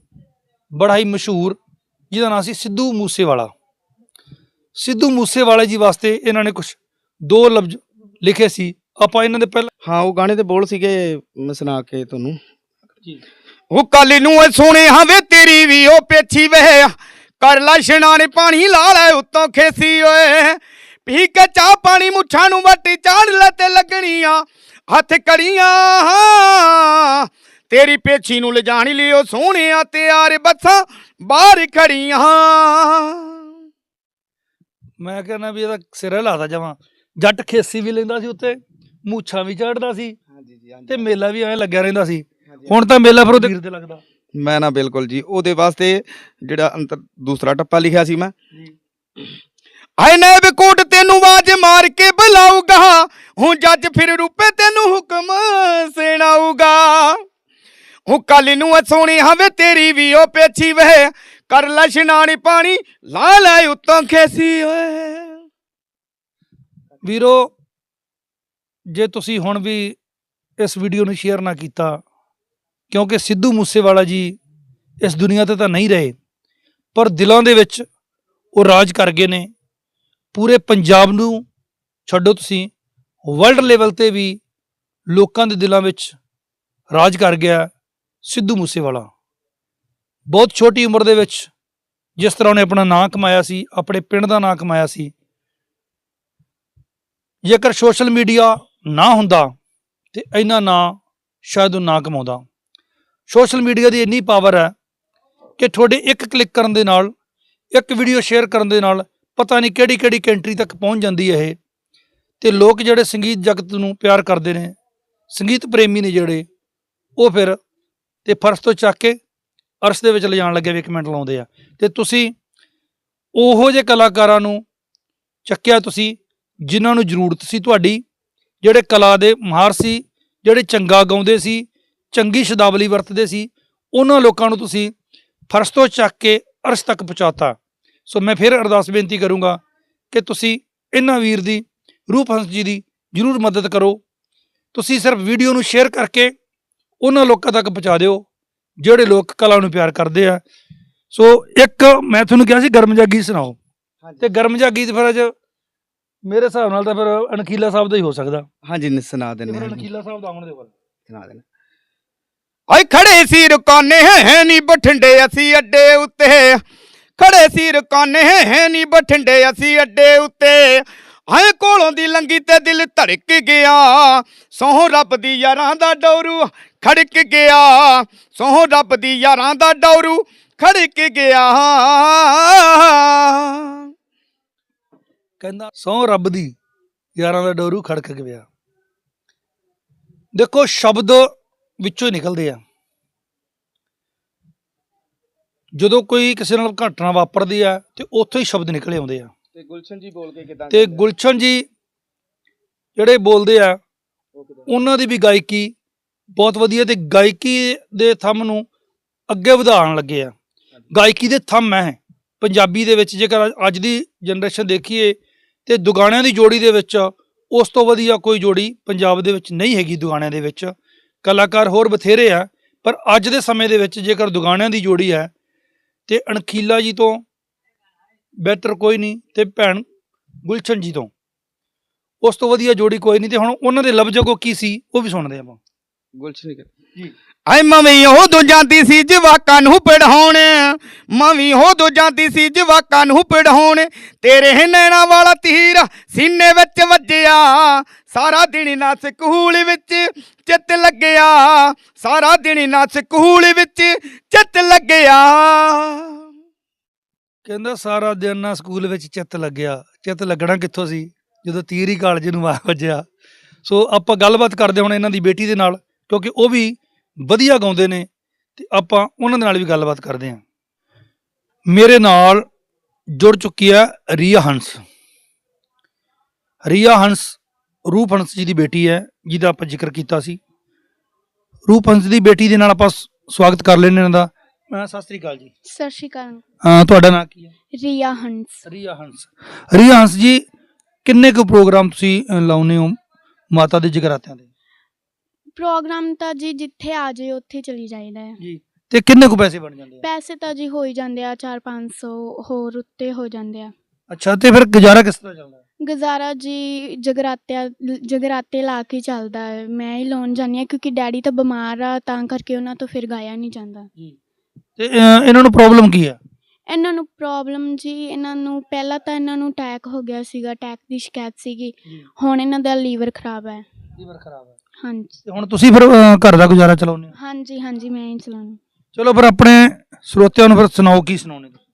A: ਬੜਾ ਹੀ ਮਸ਼ਹੂਰ, ਜਿਹਦਾ ਨਾਂ ਸੀ ਸਿੱਧੂ ਮੂਸੇਵਾਲਾ। ਸਿੱਧੂ ਮੂਸੇਵਾਲੇ ਜੀ ਵਾਸਤੇ ਇਹਨਾਂ ਨੇ ਕੁਝ ਦੋ ਲਫ਼ਜ਼ ਲਿਖੇ ਸੀ। ਆਪਾਂ ਇਹਨਾਂ ਦੇ ਪਹਿਲਾਂ
B: ਹਾਂ ਉਹ ਗਾਣੇ ਦੇ ਬੋਲ ਸੀਗੇ ਮੈਂ ਸੁਣਾ ਕੇ ਤੁਹਾਨੂੰ।
A: ਜੀ।
B: ਉਹ ਕੱਲ ਨੂੰ ਏ ਸੋਹਣੇ ਹਾਵੇ ਤੇਰੀ ਵੀ ਉਹ ਪੇਛੀ ਵੇ ਕਰ ਲੈ ਇਸ਼ਨਾਨ ਪਾਣੀ ਲਾ ਲੈ ਉੱਤੋਂ ਖੇਸੀ ਓਏ। ਪੀ ਕੇ ਚਾਹ ਪਾਣੀ ਮੁੱਛਾਂ ਨੂੰ ਵੱਟੀ ਚਾੜ ਲੈ ਤੇ ਲੱਗਣੀਆਂ ਹੱਥ ਕੜੀਆਂ। ਤੇਰੀ ਪੇਛੀ ਨੂੰ ਲਿਜਾਣੀ ਲਿਓ ਸੋਹਣਿਆ ਤੇ ਯਾਰ ਬੱਸਾਂ ਬਾਹਰ ਖੜੀਆਂ।
A: ਮੈਂ ਕਹਿੰਦਾ ਵੀ ਇਹਦਾ ਸਿਰ ਲਾਦਾ ਜਾਵਾਂ। ਜੱਟ ਖੇਸੀ ਵੀ ਲੈਂਦਾ ਸੀ ਉੱਤੇ ਮੂਛਾਂ ਵੀ ਚੜਦਾ ਸੀ
B: ਹਾਂਜੀ ਜੀ
A: ਤੇ ਮੇਲਾ ਵੀ ਐਂ ਲੱਗਿਆ ਰਹਿੰਦਾ ਸੀ। ਹੁਣ ਤਾਂ ਮੇਲਾ ਫਿਰ ਉਹਦੇ ਵੀਰ ਲੱਗਦਾ।
B: ਮੈਂ ਨਾ ਬਿਲਕੁਲ ਜੀ ਉਹਦੇ ਵਾਸਤੇ ਜਿਹੜਾ ਅੰਤਰ ਦੂਸਰਾ ਟੱਪਾ ਲਿਖਿਆ ਸੀ ਮੈਂ। ਆਏ ਨੈਬ ਕੋਟ ਤੈਨੂੰ ਆਵਾਜ਼ ਮਾਰ ਕੇ ਬੁਲਾਊਗਾ ਹੁਣ ਜੱਜ ਫਿਰ ਰੂਪੇ ਤੈਨੂੰ ਹੁਕਮ ਸੁਣਾਊਗਾ। ਹੁਣ ਕੱਲ ਨੂੰ ਸੋਹਣੀ ਹਵੇ ਤੇਰੀ ਵੀ ਉਹ ਪੇਛੀ ਵੇ ਕਰ ਲੈ ਇਸ਼ਨਾਨ ਪਾਣੀ, ਲਾ ਲੈ ਉੱਤੋਂ ਖੇਸੀ, ਓਏ।
A: ਵੀਰੋ, ਜੇ ਤੁਸੀਂ ਹੁਣ ਵੀ ਇਸ ਵੀਡੀਓ ਨੂੰ ਸ਼ੇਅਰ ਨਾ ਕੀਤਾ, ਕਿਉਂਕਿ ਸਿੱਧੂ ਮੂਸੇਵਾਲਾ ਜੀ ਇਸ ਦੁਨੀਆ ਤੇ ਤਾਂ ਨਹੀਂ ਰਹੇ, ਪਰ ਦਿਲਾਂ ਦੇ ਵਿੱਚ ਉਹ ਰਾਜ ਕਰ ਗਏ ਨੇ। ਪੂਰੇ ਪੰਜਾਬ ਨੂੰ ਛੱਡੋ ਤੁਸੀਂ ਵਰਲਡ ਲੈਵਲ ਤੇ ਵੀ ਲੋਕਾਂ ਦੇ ਦਿਲਾਂ ਵਿੱਚ ਰਾਜ ਕਰ ਗਿਆ ਸਿੱਧੂ ਮੂਸੇਵਾਲਾ। ਬਹੁਤ ਛੋਟੀ ਉਮਰ ਦੇ ਵਿੱਚ ਜਿਸ ਤਰ੍ਹਾਂ ਉਹਨੇ ਆਪਣਾ ਨਾਂ ਕਮਾਇਆ ਸੀ, ਆਪਣੇ ਪਿੰਡ ਦਾ ਨਾਂ ਕਮਾਇਆ ਸੀ। ਜੇਕਰ ਸੋਸ਼ਲ ਮੀਡੀਆ ਨਾ ਹੁੰਦਾ ਤੇ ਇੰਨਾ ਨਾਂ ਸ਼ਾਇਦ ਉਹ ਨਾ ਕਮਾਉਂਦਾ। ਸੋਸ਼ਲ ਮੀਡੀਆ ਦੀ ਇੰਨੀ ਪਾਵਰ ਹੈ ਕਿ ਤੁਹਾਡੇ ਇੱਕ ਕਲਿੱਕ ਕਰਨ ਦੇ ਨਾਲ, ਇੱਕ ਵੀਡੀਓ ਸ਼ੇਅਰ ਕਰਨ ਦੇ ਨਾਲ ਪਤਾ ਨਹੀਂ ਕਿਹੜੀ ਕਿਹੜੀ ਕੰਟਰੀ ਤੱਕ ਪਹੁੰਚ ਜਾਂਦੀ ਹੈ ਇਹ। ਤੇ ਲੋਕ ਜਿਹੜੇ ਸੰਗੀਤ ਜਗਤ ਨੂੰ ਪਿਆਰ ਕਰਦੇ ਨੇ, ਸੰਗੀਤ ਪ੍ਰੇਮੀ ਨੇ ਜਿਹੜੇ, ਉਹ ਫਿਰ ਤੇ ਫਰਸ਼ ਤੋਂ ਚੱਕ ਕੇ ਅਰਸ਼ ਦੇ ਵਿੱਚ ਲਿਜਾਣ ਲੱਗੇ ਵੀ ਇੱਕ ਮਿੰਟ ਲਾਉਂਦੇ ਆ। ਤੇ ਤੁਸੀਂ ਉਹੋ ਜਿਹੇ ਕਲਾਕਾਰਾਂ ਨੂੰ ਚੱਕਿਆ ਤੁਸੀਂ, ਜਿਨ੍ਹਾਂ ਨੂੰ ਜ਼ਰੂਰਤ ਸੀ ਤੁਹਾਡੀ, ਜਿਹੜੇ ਕਲਾ ਦੇ ਮਾਹਰ ਸੀ, ਜਿਹੜੇ ਚੰਗਾ ਗਾਉਂਦੇ ਸੀ, ਚੰਗੀ ਸ਼ਬਦਾਵਲੀ ਵਰਤਦੇ ਸੀ, ਉਹਨਾਂ ਲੋਕਾਂ ਨੂੰ ਤੁਸੀਂ ਫਰਸ਼ ਤੋਂ ਚੱਕ ਕੇ ਅਰਸ਼ ਤੱਕ ਪਹੁੰਚਾਤਾ। ਸੋ ਮੈਂ ਫਿਰ ਅਰਦਾਸ ਬੇਨਤੀ ਕਰੂੰਗਾ ਕਿ ਤੁਸੀਂ ਇਹਨਾਂ ਵੀਰ ਦੀ, ਰੂਪ ਹੰਸ ਜੀ ਦੀ ਜਰੂਰ ਮਦਦ ਕਰੋ। ਤੁਸੀਂ ਸਿਰਫ ਵੀਡੀਓ ਨੂੰ ਸ਼ੇਅਰ ਕਰਕੇ ਉਹਨਾਂ ਲੋਕਾਂ ਤੱਕ ਪਹੁੰਚਾ ਦਿਓ। ਜਿਹੜੇ ਲੋਕ ਕਲਾ ਨੂੰ ਪਿਆਰ ਕਰਦੇ ਆ। ਸੋ ਇੱਕ ਮੈਂ ਤੁਹਾਨੂੰ ਕਿਹਾ ਸੀ ਗਰਮ ਜਿਹਾ ਗੀਤ ਸੁਣਾਓ। ਤੇ ਗਰਮ ਜਿਹਾ ਗੀਤ ਫਿਰ ਅੱਜ ਮੇਰੇ ਹਿਸਾਬ ਨਾਲ ਤਾਂ ਫਿਰ ਅਣਖੀਲਾ ਸਾਹਿਬ ਦਾ ਹੀ ਹੋ ਸਕਦਾ।
B: ਹਾਂਜੀ ਨ- ਸੁਣਾ
A: ਤੇ
B: ਦਿੰਦੇ ਹਾਂ ਜੀ,
A: ਅਣਖੀਲਾ ਸਾਹਿਬ ਦਾ ਆਉਣ ਦੇ ਵੱਲ।
B: ਸੁਣਾ ਦੇਣਾ ਓਏ ਖੜੇ ਸੀ ਰੁਕਾਨੇ ਹੈ ਨਹੀਂ ਬਠਿੰਡੇ ਅਸੀਂ ਅੱਡੇ ਉੱਤੇ। ਖੜੇ ਸੀ ਰੁਕਾਨੇ ਹੈ ਨਹੀਂ ਬਠਿੰਡੇ ਅਸੀਂ ਅੱਡੇ ਉੱਤੇ। ਆਏ ਕੋਲੋਂ ਦੀ ਲੰਗੀ ਤੇ ਦਿਲ ਧੜਕ ਗਿਆ। ਸੋਹ ਰੱਬ ਦੀ ਯਾਰਾਂ ਦਾ ਡੋਰੂ ਖੜਕ ਗਿਆ। ਸੋਹ ਰੱਬ ਦੀ ਯਾਰਾਂ ਦਾ ਡੋਰੂ ਖੜਕ ਗਿਆ।
A: ਕਹਿੰਦਾ ਸੌ ਰੱਬ ਦੀ ਯਾਰਾਂ ਦਾ ਡੋਰੂ ਖੜਕ ਗਿਆ। ਦੇਖੋ, ਸ਼ਬਦ ਵਿੱਚੋਂ ਹੀ ਨਿਕਲਦੇ ਆ। ਜਦੋਂ ਕੋਈ ਕਿਸੇ ਨਾਲ ਘਟਨਾ ਵਾਪਰਦੀ ਆ ਤੇ ਉੱਥੋਂ ਹੀ ਸ਼ਬਦ ਨਿਕਲੇ ਆਉਂਦੇ ਆ।
B: ਤੇ ਗੁਲਸ਼ਨ ਜੀ ਬੋਲ ਕੇ ਕਿਦਾਂ
A: ਤੇ ਗੁਲਸ਼ਨ ਜੀ ਜਿਹੜੇ ਬੋਲਦੇ ਆ ਉਹਨਾਂ ਦੀ ਵੀ ਗਾਇਕੀ ਬਹੁਤ ਵਧੀਆ ਤੇ ਗਾਇਕੀ ਦੇ ਥੰਮ ਨੂੰ ਅੱਗੇ ਵਧਾਉਣ ਲੱਗੇ ਆ। ਗਾਇਕੀ ਦੇ ਥੰਮ ਹੈ ਪੰਜਾਬੀ ਦੇ ਵਿੱਚ ਜੇਕਰ ਅੱਜ- ਦੀ ਜਨਰੇਸ਼ਨ ਦੇਖੀਏ ਤੇ ਦੁਗਾਣਿਆਂ ਦੀ ਜੋੜੀ ਦੇ ਵਿੱਚ ਉਸ ਤੋਂ ਵਧੀਆ ਕੋਈ ਜੋੜੀ ਪੰਜਾਬ ਦੇ ਵਿੱਚ ਨਹੀਂ ਹੈਗੀ ਦੁਗਾਣਿਆਂ ਦੇ ਵਿੱਚ। ਕਲਾਕਾਰ ਹੋਰ ਬਥੇਰੇ ਆ ਪਰ ਅੱਜ ਦੇ ਸਮੇਂ ਦੇ ਵਿੱਚ ਜੇਕਰ ਦੁਗਾਣਿਆਂ ਦੀ ਜੋੜੀ ਹੈ ਤੇ ਅਣਖੀਲਾ ਜੀ ਤੋਂ ਬੈਟਰ ਕੋਈ ਨਹੀਂ ਤੇ ਭੈਣ ਗੁਲਸ਼ਨ ਜੀ ਤੋਂ। ਉਸ ਤੋਂ ਵਧੀਆ ਜੋੜੀ ਕੋਈ ਨਹੀਂ ਤੇ ਹੁਣ ਉਹਨਾਂ ਦੇ ਲਫ਼ਜ਼ੋ ਕੀ ਸੀ ਉਹ ਵੀ ਸੁਣਦੇ ਆਪਾਂ।
B: ਗੁਲਸ਼ਨ
A: ਜੀ।
B: ਐ ਮਵੀ ਉਦੋਂ ਜਾਂਦੀ ਸੀ ਜਵਾਕਾਂ ਨੂੰ ਪੜਾਉਣ ਮਵੀ ਉਦੋਂ ਜਾਂਦੀ ਸੀ ਜਵਾਕਾਂ ਨੂੰ ਪੜਾਉਣ। ਤੇਰੇ ਨੈਣਾ ਵਾਲਾ ਤੀਰ ਸੀਨੇ ਵਿੱਚ ਵੱਜਿਆ। ਸਾਰਾ ਦਿਨ ਨਾ ਸਕੂਲ ਵਿੱਚ ਚਿੱਤ ਲੱਗਿਆ। ਸਾਰਾ ਦਿਨ ਨਾ ਸਕੂਲ ਵਿੱਚ ਚਿੱਤ ਲੱਗਿਆ।
A: ਕਹਿੰਦਾ ਸਾਰਾ ਦਿਨ ਨਾ ਸਕੂਲ ਵਿੱਚ ਚਿੱਤ ਲੱਗਿਆ। ਚਿੱਤ ਲੱਗਣਾ ਕਿੱਥੋਂ ਸੀ? ਜਦੋਂ ਤੀਰ ਹੀ ਕਾਲਜ ਨੂੰ ਆ ਵੱਜਿਆ। ਸੋ ਆਪਾਂ ਗੱਲਬਾਤ ਕਰਦੇ ਹੁਣ ਇਹਨਾਂ ਦੀ ਬੇਟੀ ਦੇ ਨਾਲ, ਕਿਉਂਕਿ ਉਹ ਵੀ ਵਧੀਆ ਗਾਉਂਦੇ ਨੇ ਤੇ ਆਪਾਂ ਉਹਨਾਂ ਦੇ ਨਾਲ ਵੀ ਗੱਲਬਾਤ ਕਰਦੇ ਹਾਂ। ਮੇਰੇ ਨਾਲ ਜੁੜ ਚੁੱਕੀ ਹੈ ਰੀਆ ਹੰਸ। ਰੀਆ ਹੰਸ ਰੂਪ ਹੰਸ ਜੀ ਦੀ ਬੇਟੀ ਹੈ, ਜਿਹਦਾ ਆਪਾਂ ਜ਼ਿਕਰ ਕੀਤਾ ਸੀ। ਰੂਪ ਹੰਸ ਦੀ ਬੇਟੀ ਦੇ ਨਾਲ ਆਪਾਂ ਸ- ਸਵਾਗਤ ਕਰ ਲੈਣੇ ਇਹਨਾਂ ਦਾ। ਅਹ ਸਤਿ ਸ੍ਰੀ ਅਕਾਲ ਜੀ।
C: ਸਤਿ ਸ਼੍ਰੀ ਅਕਾਲ।
A: ਅਹ ਤੁਹਾਡਾ ਨਾਮ ਕੀ ਹੈ?
C: ਰੀਆ ਹੰਸ।
A: ਰੀਆ ਹੰਸ। ਰੀਆ ਹੰਸ ਜੀ ਕਿੰਨੇ ਕੁ ਪ੍ਰੋਗਰਾਮ ਤੁਸੀਂ ਅਹ, ਲਾਉਂਦੇ ਹੋ ਮਾਤਾ ਦੇ ਜਗਰਾਤਿਆਂ ਦੇ
C: ਪ੍ਰੋਗਰਾਮ ਤਾਂ ਜੀ ਜਿੱਥੇ ਆ ਜਾਏ ਉੱਥੇ ਚਲੀ ਜਾਈਦਾ ਹੈ।
A: ਜੀ ਤੇ ਕਿੰਨੇ ਕੁ ਪੈਸੇ ਬਣ ਜਾਂਦੇ ਆ?
C: ਪੈਸੇ ਤਾਂ ਜੀ ਹੋ ਹੀ ਜਾਂਦੇ ਆ 4-500 ਹੋਰ ਉੱਤੇ ਹੋ ਜਾਂਦੇ ਆ।
A: ਅੱਛਾ ਤੇ ਫਿਰ ਗੁਜ਼ਾਰਾ ਕਿਸ ਤਰ੍ਹਾਂ ਚੱਲਦਾ? ਹੈ?
C: ਗੁਜ਼ਾਰਾ ਜੀ ਜਗਰਾਤਿਆਂ ਜਗਰਾਤੇ ਲਾ ਕੇ ਚੱਲਦਾ ਹੈ। ਮੈਂ ਹੀ ਲਾਉਣ ਜਾਂਦੀ ਹਾਂ ਕਿਉਂਕਿ ਡੈਡੀ ਤਾਂ ਬਿਮਾਰ ਆ ਤਾਂ ਕਰਕੇ ਉਹਨਾਂ ਤੋਂ ਫਿਰ ਗਾਇਆ ਨਹੀਂ ਜਾਂਦਾ।
A: ਜੀ। ਤੇ ਅਹ, ਇਹਨਾਂ ਨੂੰ ਪ੍ਰੋਬਲਮ ਕੀ ਹੈ
C: ਇਹਨਾਂ ਨੂੰ ਪ੍ਰੋਬਲਮ ਜੀ ਇਹਨਾਂ ਨੂੰ ਪਹਿਲਾਂ ਤਾਂ ਇਹਨਾਂ ਨੂੰ ਅਟੈਕ ਹੋ ਗਿਆ ਸੀਗਾ ਅਟੈਕ ਦੀ ਸ਼ਿਕਾਇਤ ਸੀਗੀ। ਹੁਣ ਇਹਨਾਂ ਦਾ ਲੀਵਰ ਖਰਾਬ ਹੈ।
A: ਲੀਵਰ ਖਰਾਬ ਹੈ।
C: ਹਾਂਜੀ।
A: ਤੇ ਹੁਣ ਤੁਸੀਂ ਫਿਰ ਅਹ, ਘਰ ਦਾ ਗੁਜ਼ਾਰਾ ਚਲਾਉਂਦੇ ਹੋ?
C: ਹਾਂਜੀ ਹਾਂਜੀ ਮੈਂ ਹੀ ਚਲਾਉਣੀ
A: ਚਲੋ ਫਿਰ ਆਪਣੇ ਸਰੋਤਿਆਂ ਨੂੰ ਫਿਰ ਸੁਣਾਓ ਕੀ ਸੁਣਾਉਣੇ ਤੁਸੀਂ?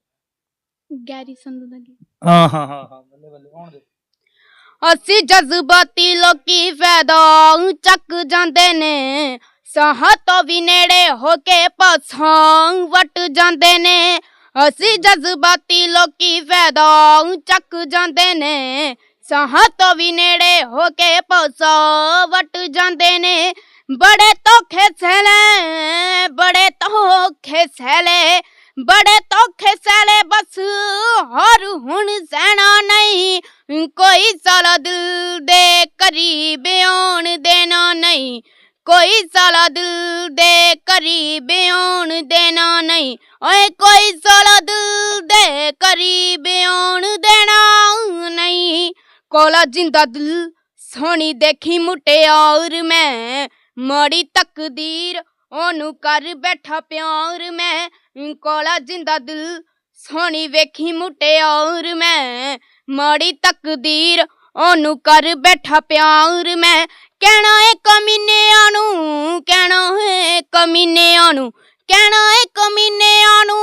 C: ਗੈਰੀ ਸੰਧੂ ਦਾ ਗੀਤ।
A: ਹਾਂ ਹਾਂ ਹਾਂ ਹਾਂ ਬੱਲੇ ਬੱਲੇ ਆਉਣ ਦੇ
C: ਅਸੀਂ ਜਜ਼ਬਾਤੀ ਲੋਕੀ ਫਾਇਦਾ ਚੱਕ ਜਾਂਦੇ ਨੇ। ਸਾਹਾਂ ਤੋਂ ਵੀ ਨੇੜੇ ਹੋ ਕੇ ਪਾਸਾਂ ਵਟ ਜਾਂਦੇ ਨੇ। ਅਸੀਂ ਜਜ਼ਬਾਤੀ ਲੋਕੀ ਫਾਇਦਾ ਚੱਕ ਜਾਂਦੇ ਨੇ। ਸਾਹਾਂ ਤੋਂ ਵੀ ਨੇੜੇ ਹੋ ਕੇ ਪਾਸਾਂ ਵਟ ਜਾਂਦੇ ਨੇ। ਬੜੇ ਧੋਖੇ ਸਹਿਲੇ, ਬੜੇ ਧੋਖੇ ਸਹਿਲੇ, ਬੜੇ ਧੋਖੇ ਸਹਿਲੇ ਬਸ ਹਰ ਹੁਣ ਸਹਿਣਾ ਨਹੀਂ। ਕੋਈ ਸਾਲਾ ਦਿਲ ਦੇ ਕਰੀਬ ਆਉਣ ਦੇਣਾ ਨਹੀਂ। ਕੋਈ ਸਾਲਾ ਦਿਲ ਦੇ ਕਰੀਬ ਆਉਣ ਦੇਣਾ ਨਹੀਂ। ਓਏ ਕੋਈ ਸਾਲਾ ਦਿਲ ਦੇ ਕਰੀਬ ਆਉਣ ਦੇਣਾ ਨਹੀਂ। ਕੋਲਾ ਜਿੰਦਾ ਦਿਲ, ਸੋਹਣੀ ਦੇਖੀ ਮੁਟਿਆਰ ਮੈਂ। ਮਾੜੀ ਤਕਦੀਰ, ਉਹਨੂੰ ਕਰ ਬੈਠਾ ਪਿਆਰ ਮੈਂ। ਕੋਲਾ ਜਿੰਦਾ ਦਿਲ, ਸੋਹਣੀ ਵੇਖੀ ਮੁਟਿਆਰ ਮੈਂ। ਮਾੜੀ ਤਕਦੀਰ, ਉਹਨੂੰ ਕਰ ਬੈਠਾ ਪਿਆਰ ਮੈਂ। ਕਹਿਣਾ ਏ ਕਮੀਨਿਆਂ ਨੂੰ, ਕਹਿਣਾ ਏ ਕਮੀਨਿਆਂ ਨੂੰ, ਕਹਿਣਾ ਏ ਕਮੀਨਿਆਂ ਨੂੰ,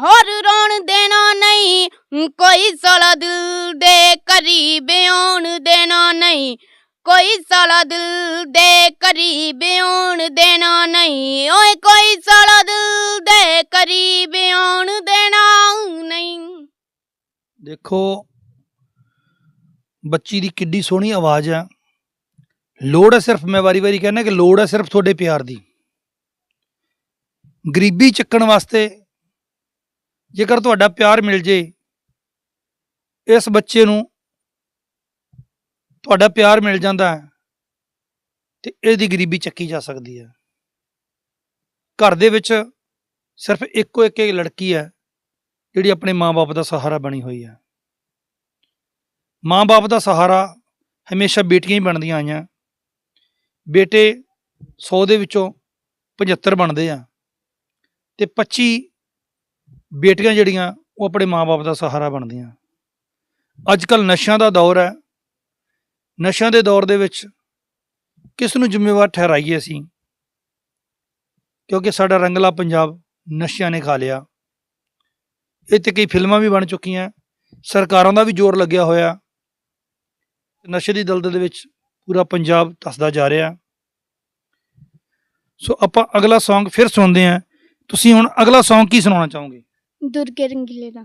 C: ਹੋਰ ਰੋਣ ਦੇਣਾ ਨਹੀਂ, ਕੋਈ ਸਾਲਾ ਦਿਲ ਦੇ ਕਰੀਬ ਆਉਣ ਦੇਣਾ ਨਹੀਂ, ਕੋਈ ਸਾਲਾ ਦਿਲ ਦੇ ਕਰੀਬ ਆਉਣ ਦੇਣਾ ਨਹੀਂ, ਓਏ ਕੋਈ ਸਾਲਾ ਦਿਲ ਦੇ ਕਰੀਬ ਆਉਣ ਦੇਣਾ ਨਹੀਂ।
A: ਦੇਖੋ, ਬੱਚੀ ਦੀ ਕਿੱਡੀ ਸੋਹਣੀ ਆਵਾਜ਼ ਆ। ਲੋੜ ਹੈ ਸਿਰਫ, ਮੈਂ ਵਾਰੀ-ਵਾਰੀ ਕਹਿੰਦਾ ਕਿ ਲੋੜ ਹੈ ਸਿਰਫ ਤੁਹਾਡੇ ਪਿਆਰ ਦੀ। ਗਰੀਬੀ ਚੱਕਣ ਵਾਸਤੇ ਜੇਕਰ ਤੁਹਾਡਾ ਪਿਆਰ ਮਿਲ ਜੇ, ਇਸ ਬੱਚੇ ਨੂੰ ਤੁਹਾਡਾ ਪਿਆਰ ਮਿਲ ਜਾਂਦਾ ਹੈ, ਤੇ ਇਹਦੀ ਗਰੀਬੀ ਚੱਕੀ ਜਾ ਸਕਦੀ ਹੈ। ਘਰ ਦੇ ਵਿੱਚ ਸਿਰਫ ਇੱਕੋ ਇੱਕ ਇੱਕ ਲੜਕੀ ਹੈ, ਜਿਹੜੀ ਆਪਣੇ ਮਾਪੇ ਦਾ ਸਹਾਰਾ ਬਣੀ ਹੋਈ ਹੈ। ਮਾਂ-ਬਾਪ ਦਾ ਸਹਾਰਾ ਹਮੇਸ਼ਾ ਬੇਟੀਆਂ ਹੀ ਬਣਦੀਆਂ ਆਈਆਂ। ਬੇਟੇ 100 ਦੇ ਵਿੱਚੋਂ 75 ਬਣਦੇ ਆ ਤੇ 25 ਬੇਟੀਆਂ ਜਿਹੜੀਆਂ ਉਹ ਆਪਣੇ ਮਾਂ-ਬਾਪ ਦਾ ਸਹਾਰਾ ਬਣਦੀਆਂ। ਅੱਜ ਕੱਲ ਨਸ਼ਿਆਂ ਦਾ ਦੌਰ ਹੈ। ਨਸ਼ਿਆਂ ਦੇ ਦੌਰ ਦੇ ਵਿੱਚ ਕਿਸ ਨੂੰ ਜ਼ਿੰਮੇਵਾਰ ਠਹਿਰਾਈਏ ਅਸੀਂ? ਕਿਉਂਕਿ ਸਾਡਾ ਰੰਗਲਾ ਪੰਜਾਬ ਨਸ਼ਿਆਂ ਨੇ ਖਾ ਲਿਆ। ਇਹ ਤੇ ਕਈ ਫਿਲਮਾਂ ਵੀ ਬਣ ਚੁੱਕੀਆਂ। ਸਰਕਾਰਾਂ ਦਾ ਵੀ ਜ਼ੋਰ ਲੱਗਿਆ ਹੋਇਆ। ਨਸ਼ੇ ਦੀ ਦਲਦਲ ਦੇ ਵਿੱਚ ਪੂਰਾ ਪੰਜਾਬ ਧੱਸਦਾ ਜਾ ਰਿਹਾ। ਸੋ ਆਪਾਂ ਅਗਲਾ Song ਫਿਰ ਸੁਣਦੇ ਹਾਂ। ਤੁਸੀਂ ਹੁਣ ਅਗਲਾ Song ਕੀ ਸੁਣਾਉਣਾ ਚਾਹੋਗੇ?
C: ਦੁਰਗੇ ਰੰਗੀਲੇ ਦਾ।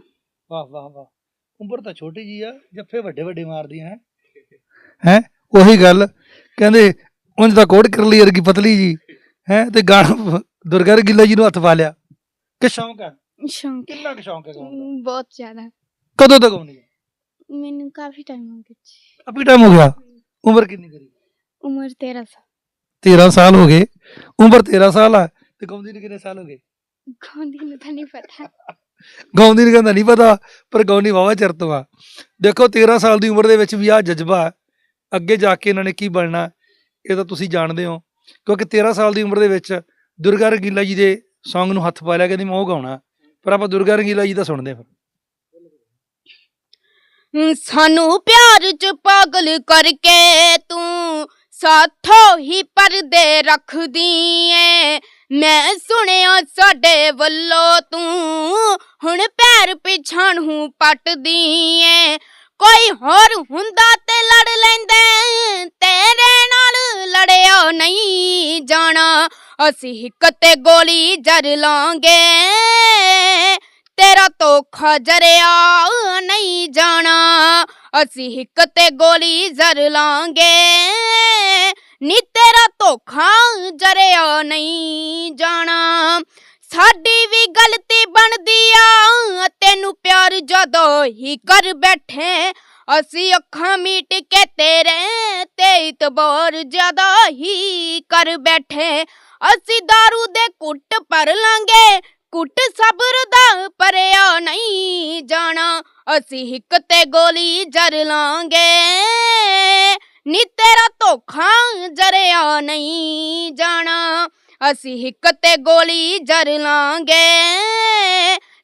A: ਵਾਹ ਵਾਹ ਵਾਹ। ਉਮਰ ਤਾਂ ਛੋਟੀ ਜੀ ਆ ਜੱਫੇ ਵੱਡੇ ਵੱਡੇ ਮਾਰਦੀਆਂ ਹੈ। ਹੈ ਉਹੀ ਗੱਲ। ਕਹਿੰਦੇ ਉਂਝ ਤਾਂ ਕੋਟ ਕਰ ਲਈ ਵਰਗੀ ਪਤਲੀ ਜੀ ਹੈ ਤੇ ਗਾਣਾ ਦੁਰਗਾ ਗਿੱਲਾ ਜੀ ਨੂੰ ਹੱਥ ਪਾ ਲਿਆ। ਕਿ ਸ਼ੌਂਕ ਹੈ
C: ਸ਼ੌਂਕ।
A: ਕਿੰਨਾ ਕੁ ਸ਼ੌਂਕ ਹੈ ਗਾਉਣ ਦਾ
C: ਬਹੁਤ ਜ਼ਿਆਦਾ।
A: ਕਦੋਂ ਤੱਕ ਆਉਣੀ ਹੈ
C: ਮੈਨੂੰ ਕਾਫੀ ਟਾਈਮ ਹੋ ਗਿਆ ਜੀ।
A: ਕਾਫੀ ਟਾਈਮ ਹੋ ਗਿਆ। ਉਮਰ ਕਿੰਨੀ ਕਰੀ
C: ਉਮਰ 13 ਸਾਲ।
A: 13 ਸਾਲ ਹੋ ਗਏ। ਉਮਰ 13 ਸਾਲ ਆ ਤੇ ਗਾਉਂਦੀ ਨੂੰ ਕਿੰਨੇ ਸਾਲ ਹੋ ਗਏ?
C: ਗਾਉਂਦੀ ਨੂੰ ਤਾਂ ਨਹੀਂ ਪਤਾ।
A: ਗਾਉਂਦੀ ਨੂੰ ਕਹਿੰਦਾ ਨਹੀਂ ਪਤਾ ਪਰ ਗਾਉਣੀ ਵਾਵਾ ਚਿਰ ਤੋਂ ਆ। ਦੇਖੋ 13 ਸਾਲ ਦੀ ਉਮਰ ਦੇ ਵਿੱਚ ਵੀ ਆ ਜਜ਼ਬਾ। ਅੱਗੇ ਜਾ ਕੇ ਇਹਨਾਂ ਨੇ ਕੀ ਬਣਨਾ ਇਹ ਤਾਂ ਤੁਸੀਂ ਜਾਣਦੇ ਹੋ। ਕਿਉਂਕਿ 13 ਸਾਲ ਦੀ ਉਮਰ ਦੇ ਵਿੱਚ ਦੁਰਗਾ ਰੰਗੀਲਾ ਜੀ ਦੇ Song ਨੂੰ ਹੱਥ ਪਾ ਲਿਆ ਕਹਿੰਦੀ ਮੈਂ ਉਹ ਗਾਉਣਾ। ਪਰ ਆਪਾਂ ਦੁਰਗਾ ਰੰਗੀਲਾ ਜੀ ਦਾ ਸੁਣਦੇ ਹਾਂ ਫਿਰ।
C: ਸਾਨੂੰ ਪਿਆਰ ਚ ਪਾਗਲ ਕਰਕੇ ਤੂੰ ਸਾਥੋਂ ਹੀ ਪਰਦੇ ਰੱਖਦੀ ਏ। ਮੈਂ ਸੁਣਿਆ ਸਾਡੇ ਵੱਲੋਂ ਤੂੰ ਹੁਣ ਪੈਰ ਪਿਛਾਂ ਪੱਟਦੀ ਏ। ਕੋਈ ਹੋਰ ਹੁੰਦਾ ਤੇ ਲੜ ਲੈਂਦੇ, ਤੇਰੇ ਨਾਲ ਲੜਿਆ ਨਹੀਂ ਜਾਣਾ। ਅਸੀਂ ਹਿੱਕ ਤੇ ਗੋਲੀ ਜਰ ਲਾਂਗੇ। ਤੇਰਾ ਧੋਖਾ ਜਰਿਆ ਨਹੀਂ ਜਾਣਾ। ਅਸੀਂ ਹਿੱਕ ਤੇ ਗੋਲੀ ਜ਼ਰ ਲਾਂਗੇ। ਨੀ ਤੇਰਾ ਧੋਖਾ ਜਰਿਆ, ਨਹੀਂ ਜਾਣਾ। ਸਾਡੀ ਵੀ ਗਲਤੀ ਬਣਦੀ ਆ ਤੈਨੂੰ ਪਿਆਰ ਜਦੋਂ ਹੀ ਕਰ ਬੈਠੇ, ਅਸੀਂ ਅੱਖਾਂ ਮੀਟ ਕੇ ਤੇਰੇ ਤੇ ਇਤਬਾਰ ਜਦੋਂ ਹੀ ਕਰ ਬੈਠੇ। ਅਸੀਂ दारू ਦੇ ਕੁੱਟ ਪਰ ਲਾਂਗੇ ਕੁੱਟ ਸਬਰ ਦਾ ਪਰਿਆ ਨਹੀਂ ਜਾਣਾ। ਅਸੀਂ ਹਿੱਕ ਤੇ ਗੋਲੀ ਜਰ ਲਾਂਗੇ। ਨੀ ਤੇਰਾ ਧੋਖਾ ਜਰਿਆ ਨਹੀਂ ਜਾਣਾ। ਅਸੀਂ ਹਿੱਕ ਤੇ ਗੋਲੀ ਜਰ ਲਾਂਗੇ।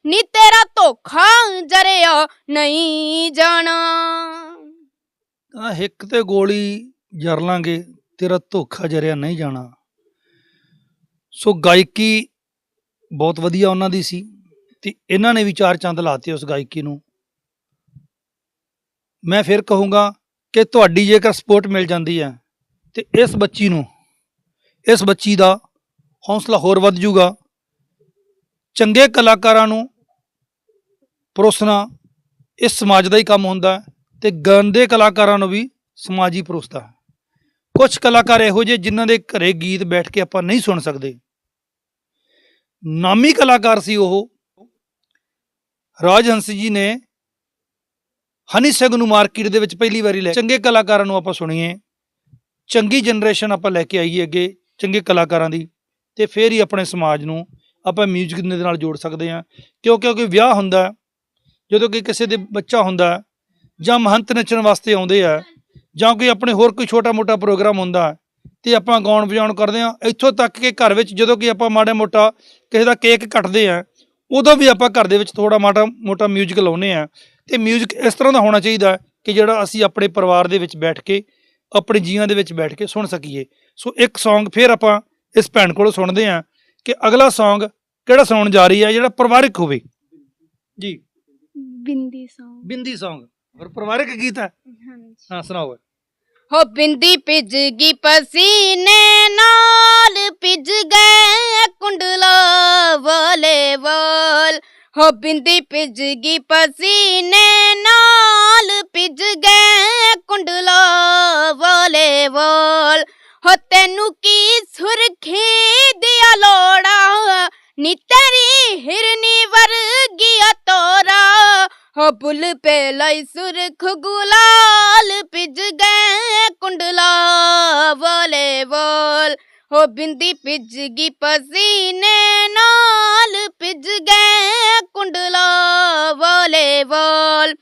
C: ਨੀ ਤੇਰਾ ਧੋਖਾ ਜਰਿਆ ਨਹੀਂ ਜਾਣਾ।
A: ਤਾਂ ਹਿੱਕ ਤੇ ਗੋਲੀ ਜਰ ਲਾਂਗੇ, ਤੇਰਾ ਧੋਖਾ ਜਰਿਆ ਨਹੀਂ ਜਾਣਾ। ਸੋ ਗਾਇਕੀ ਬਹੁਤ ਵਧੀਆ ਉਹਨਾਂ ਦੀ ਸੀ ਤੇ ਇਹਨਾਂ ਨੇ ਵੀ ਚਾਰ ਚੰਦ ਲਾਤੇ ਉਸ ਗਾਇਕੀ ਨੂੰ। ਮੈਂ ਫਿਰ ਕਹੂੰਗਾ ਕਿ ਤੁਹਾਡੀ ਜੇਕਰ ਸਪੋਰਟ ਮਿਲ ਜਾਂਦੀ ਹੈ ਤੇ ਇਸ ਬੱਚੀ ਨੂੰ, ਇਸ ਬੱਚੀ ਦਾ ਹੌਸਲਾ ਹੋਰ ਵੱਧ ਜਾਊਗਾ। ਚੰਗੇ ਕਲਾਕਾਰਾਂ ਨੂੰ ਪਰੋਸਣਾ ਇਸ ਸਮਾਜ ਦਾ ਹੀ ਕੰਮ ਹੁੰਦਾ ਹੈ ਤੇ ਗੰਦੇ ਕਲਾਕਾਰਾਂ ਨੂੰ ਵੀ ਸਮਾਜ ਹੀ ਪਰੋਸਦਾ। ਹੈ ਕੁਝ ਕਲਾਕਾਰ ਇਹੋ ਜਿਹੇ ਜਿਨ੍ਹਾਂ ਦੇ ਘਰੇ ਗੀਤ ਬੈਠ ਕੇ ਆਪਾਂ ਨਹੀਂ ਸੁਣ ਸਕਦੇ। ਨਾਮੀ ਕਲਾਕਾਰ ਸੀ ਉਹ। ਰਾਜ ਹੰਸ ਜੀ ਨੇ ਹਨੀ ਸਿੰਘ ਨੂੰ ਮਾਰਕੀਟ ਦੇ ਵਿੱਚ ਪਹਿਲੀ ਵਾਰੀ ਲੈ। ਚੰਗੇ ਕਲਾਕਾਰਾਂ ਨੂੰ ਆਪਾਂ ਸੁਣੀਏ। ਚੰਗੀ ਜਨਰੇਸ਼ਨ ਆਪਾਂ ਲੈ ਕੇ ਆਈਏ ਅੱਗੇ ਚੰਗੇ ਕਲਾਕਾਰਾਂ ਦੀ। ਤੇ ਫਿਰ ਹੀ ਆਪਣੇ ਸਮਾਜ ਨੂੰ ਆਪਾਂ 뮤직 ਦੇ ਨਾਲ ਜੋੜ ਸਕਦੇ ਹਾਂ। ਕਿਉਂ ਕਿਉਂਕਿ ਵਿਆਹ ਹੁੰਦਾ, ਜਦੋਂ ਕਿ ਕਿਸੇ ਦੇ ਬੱਚਾ ਹੁੰਦਾ, ਜਾਂ ਮਹੰਤ ਨੱਚਣ ਵਾਸਤੇ ਆਉਂਦੇ ਆ, ਜਾਂ ਕੋਈ ਆਪਣੇ ਹੋਰ ਕੋਈ ਛੋਟਾ ਮੋਟਾ ਪ੍ਰੋਗਰਾਮ ਹੁੰਦਾ ਤੇ ਆਪਾਂ ਗਾਉਣ ਵਜਾਉਣ ਕਰਦੇ ਆ ਇੱਥੋਂ ਤੱਕ ਕਿ ਘਰ ਵਿੱਚ ਜਦੋਂ ਕਿ ਆਪਾਂ ਮਾੜਾ ਮੋਟਾ ਕਿਸੇ ਦਾ ਕੇਕ ਕੱਟਦੇ ਆ ਉਦੋਂ ਵੀ ਆਪਾਂ ਘਰ ਦੇ ਵਿੱਚ ਥੋੜਾ ਮਾੜਾ ਮੋਟਾ 뮤직 ਲਾਉਨੇ ਆ ਤੇ 뮤직 ਇਸ ਤਰ੍ਹਾਂ ਦਾ ਹੋਣਾ ਚਾਹੀਦਾ ਹੈ ਕਿ ਜਿਹੜਾ ਅਸੀਂ ਆਪਣੇ ਪਰਿਵਾਰ ਦੇ ਵਿੱਚ ਬੈਠ ਕੇ ਆਪਣੇ ਜੀਆਂ ਦੇ ਵਿੱਚ ਬੈਠ ਕੇ ਸੁਣ ਸਕੀਏ ਸੋ ਇੱਕ Song ਫਿਰ ਆਪਾਂ ਇਸ ਭੈਣ ਕੋਲੋਂ ਸੁਣਦੇ ਆ ਕਿ ਅਗਲਾ Song ਕਿਹੜਾ ਸੁਣਨ ਜਾ ਰਹੀ ਹੈ ਜਿਹੜਾ ਪਰਿਵਾਰਿਕ ਹੋਵੇ ਜੀ
C: ਬਿੰਦੀ ਸੌਂਗ
A: ਬਿੰਦੀ Song ਔਰ ਪਰਿਵਾਰਿਕ ਗੀਤ ਹੈ
C: ਹਾਂਜੀ
A: ਹਾਂ ਸੁਣਾਓ
C: ਹੋ ਬਿੰਦੀ ਭਿੱਜ ਗਈ ਪਸੀਨੇ ਨਾਲ, ਭਿੱਜ ਗਏ ਕੁੰਡਲਾ ਵਾਲੇ ਵਾਲ। ਹੋ ਬਿੰਦੀ ਭਿੱਜ ਗਈ ਪਸੀਨੇ ਨਾਲ, ਭਿੱਜ ਗਏ ਕੁੰਡਲਾ ਵਾਲੇ ਵਾਲ। ਹੋ ਤੈਨੂੰ ਕੀ ਸੁਰਖੀ ਦਿਆ ਲੋੜਾ? ਨੀ ਤੇਰੀ ਹਿਰਨੀ ਵਰਗੀਆ ਤੋਰਾ। ਹੋ ਬੁੱਲ ਪੇ ਲਈ ਸੁਰਖ ਗੁਲਾਲ ਭਿੱਜ ਗਏ ਕੁੰਡਲਾ ਵਾਲੇ ਵਾਲ। ਹੋ ਬਿੰਦੀ ਭਿੱਜ ਗਈ ਪਸੀਨੇ ਨਾਲ ਭਿੱਜ ਗਏ ਕੁੰਡਲਾ ਵਾਲੇ ਵਾਲ।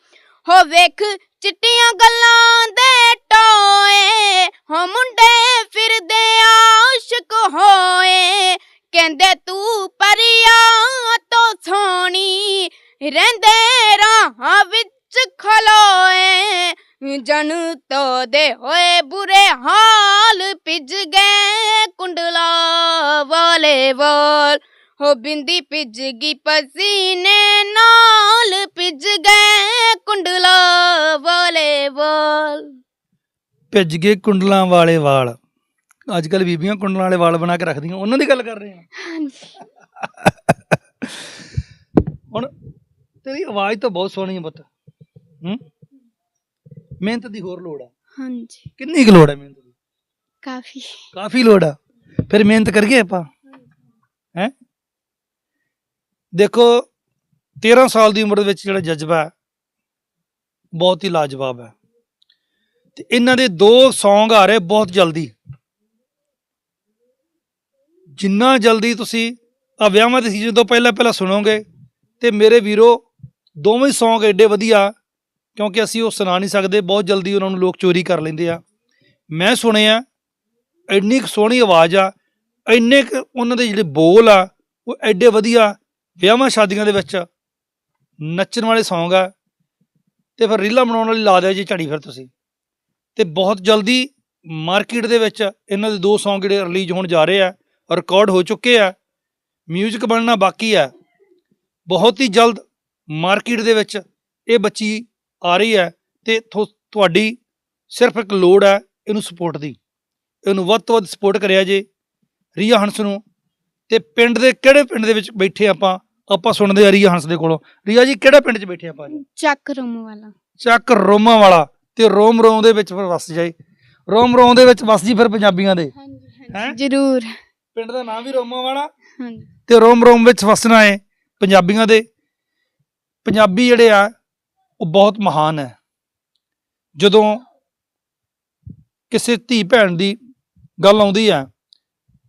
C: ਹੋ ਵੇਖ ਚਿੱਟੀਆਂ ਗੱਲਾਂ ਦੇ ਟੋਏ, ਹੋ ਮੁੰਡੇ ਫਿਰਦੇ ਆਸ਼ਕ ਹੋਏ। ਕਹਿੰਦੇ ਤੂੰ ਪਰਿਆ ਤੋਂ ਸੋਹਣੀ, ਰਹਿੰਦੇ ਰਾਹਾਂ ਵਿੱਚ ਖਲੋਏ ਜਨ ਤੋ ਦੇ ਹੋਏ ਬੁਰੇ ਹਾਲ ਭਿੱਜ ਗਏ ਕੁੰਡਲਾ ਵਾਲੇ ਵਾਲ। ਹੋ ਬਿੰਦੀ ਭਿੱਜ ਗਈ ਪਸੀਨੇ ਨਾਲ ਭਿੱਜ ਗਏ ਕੁੰਡਲਾ ਵਾਲੇ ਵਾਲ।
A: ਭਿੱਜ ਗਏ ਕੁੰਡਲਾਂ ਵਾਲੇ ਵਾਲ। ਅੱਜ ਕੱਲ ਬੀਬੀਆਂ ਕੁੰਡਲਾਂ ਵਾਲੇ ਵਾਲ ਬਣਾ ਕੇ ਰੱਖਦੀਆਂ। ਉਹਨਾਂ ਦੀ ਗੱਲ ਕਰ ਰਹੇ ਹਾਂ ਹੁਣ ਤੇਰੀ ਆਵਾਜ਼ ਤਾਂ ਬਹੁਤ ਸੋਹਣੀ ਹੈ ਪੁੱਤ। ਹੂੰ? ਮਿਹਨਤ ਦੀ ਹੋਰ ਲੋੜ ਆ।
C: ਹਾਂਜੀ।
A: ਕਿੰਨੀ ਕੁ ਲੋੜ ਹੈ ਮਿਹਨਤ ਦੀ?
C: ਕਾਫੀ।
A: ਕਾਫੀ ਲੋੜ ਆ। ਫਿਰ ਮਿਹਨਤ ਕਰੀਏ ਆਪਾਂ? ਹੈ? ਦੇਖੋ 13 ਸਾਲ ਦੀ ਉਮਰ ਦੇ ਵਿੱਚ ਜਿਹੜਾ ਜਜ਼ਬਾ ਹੈ ਬਹੁਤ ਹੀ ਲਾਜਵਾਬ ਹੈ। ਤੇ ਇਹਨਾਂ ਦੇ ਦੋ Song ਆ ਰਹੇ ਬਹੁਤ ਜਲਦੀ। ਜਿੰਨਾ ਜਲਦੀ ਤੁਸੀਂ ਆ ਵਿਆਹਾਂ ਦੇ ਸੀਜ਼ਨ ਤੋਂ ਪਹਿਲਾਂ ਪਹਿਲਾਂ ਸੁਣੋਗੇ ਤੇ ਮੇਰੇ ਵੀਰੋ ਦੋਵੇਂ Song ਐਡੇ ਵਧੀਆ ਕਿਉਂਕਿ ਅਸੀਂ ਉਹ ਸੁਣਾ ਨਹੀਂ ਸਕਦੇ, ਬਹੁਤ ਜਲਦੀ ਉਹਨਾਂ ਨੂੰ ਲੋਕ ਚੋਰੀ ਕਰ ਲੈਂਦੇ ਆ। ਮੈਂ ਸੁਣਿਆ, ਇੰਨੀ ਕੁ ਸੋਹਣੀ ਆਵਾਜ਼ ਆ, ਇੰਨੇ ਕੁ ਉਹਨਾਂ ਦੇ ਜਿਹੜੇ ਬੋਲ ਆ, ਉਹ ਐਡੇ ਵਧੀਆ ਵਿਆਹਾਂ ਸ਼ਾਦੀਆਂ ਦੇ ਵਿੱਚ ਨੱਚਣ ਵਾਲੇ ਸੌਂਗ ਆ। ਤੇ ਫਿਰ ਰੀਲਾਂ ਬਣਾਉਣ ਵਾਲੀ ਲਾ ਦਿਓ ਜੀ ਝੜੀ ਫਿਰ ਤੁਸੀਂ। ਤੇ ਬਹੁਤ ਜਲਦੀ ਮਾਰਕੀਟ ਦੇ ਵਿੱਚ ਇਹਨਾਂ ਦੇ ਦੋ ਸੌਂਗ ਜਿਹੜੇ ਰਿਲੀਜ਼ ਹੋਣ ਜਾ ਰਹੇ ਆ ਰਿਕਾਰਡ ਹੋ ਚੁੱਕੇ ਆ। ਮਿਊਜ਼ਿਕ ਬਣਨਾ ਬਾਕੀ ਆ। ਬਹੁਤ ਹੀ ਜਲਦ ਮਾਰਕੀਟ ਦੇ ਵਿੱਚ ਇਹ ਬੱਚੀ ਆ ਰਹੀ ਹੈ ਤੇ ਤੁਹਾਡੀ ਸਿਰਫ ਇੱਕ ਲੋੜ ਹੈ ਇਹਨੂੰ ਸਪੋਰਟ ਦੀ। ਇਹਨੂੰ ਵੱਧ ਤੋਂ ਵੱਧ ਸਪੋਰਟ ਕਰਿਆ ਜੇ। ਰੀਆ ਹੰਸ ਨੂੰ। ਤੇ ਪਿੰਡ ਦੇ ਕਿਹੜੇ ਪਿੰਡ ਦੇ ਵਿੱਚ ਬੈਠੇ ਆਪਾਂ? ਆਪਾਂ ਸੁਣਦੇ ਆ ਰੀਆ ਹੰਸ ਦੇ ਕੋਲੋਂ। ਰੀਆ ਜੀ ਕਿਹੜਾ ਪਿੰਡ 'ਚ ਬੈਠੇ ਆਪਾਂ ਅੱਜ
C: ਚੱਕ ਰੂਮ ਵਾਲਾ।
A: ਚੱਕ ਰੋਮਾਂ ਵਾਲਾ। ਤੇ ਰੋਮ ਰੋਮ ਦੇ ਵਿੱਚ ਫਿਰ ਵਸ ਜਾਏ। ਰੋਮ ਰੋਮ ਦੇ ਵਿੱਚ ਵਸ ਜੀ ਫਿਰ ਪੰਜਾਬੀਆਂ ਦੇ।
C: ਹਾਂਜੀ
A: ਹੈਂ?
C: ਜ਼ਰੂਰ।
A: ਪਿੰਡ ਦਾ ਨਾਮ ਵੀ ਰੋਮਾਂ ਵਾਲਾ।
C: ਹਾਂਜੀ।
A: ਤੇ ਰੋਮ ਰੋਮ ਵਿੱਚ ਵਸਣਾ ਹੈ ਪੰਜਾਬੀਆਂ ਦੇ। ਪੰਜਾਬੀ ਜਿਹੜੇ ਆ ਉਹ ਬਹੁਤ ਮਹਾਨ ਹੈ। ਜਦੋਂ ਕਿਸੇ ਧੀ ਭੈਣ ਦੀ ਗੱਲ ਆਉਂਦੀ ਹੈ,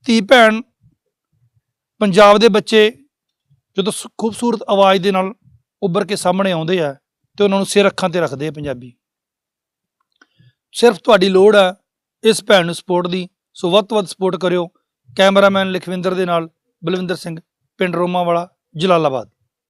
A: ਧੀ ਭੈਣ ਪੰਜਾਬ ਦੇ ਬੱਚੇ ਜਦੋਂ ਸ- ਖੂਬਸੂਰਤ ਆਵਾਜ਼ ਦੇ ਨਾਲ ਉੱਭਰ ਕੇ ਸਾਹਮਣੇ ਆਉਂਦੇ ਆ ਤੇ ਉਹਨਾਂ ਨੂੰ ਸਿਰ ਅੱਖਾਂ ਤੇ ਰੱਖਦੇ ਆ ਪੰਜਾਬੀ। ਸਿਰਫ ਤੁਹਾਡੀ ਲੋੜ ਹੈ ਇਸ ਭੈਣ ਨੂੰ ਸਪੋਰਟ ਦੀ, ਸੋ ਵੱਧ ਤੋਂ ਵੱਧ ਸਪੋਰਟ ਕਰਿਓ। ਕੈਮਰਾਮੈਨ ਲਖਵਿੰਦਰ ਦੇ ਨਾਲ ਬਲਵਿੰਦਰ ਸਿੰਘ, ਪਿੰਡ ਰੋਮਾ ਵਾਲਾ ਜਲਾਲਾਬਾਦ।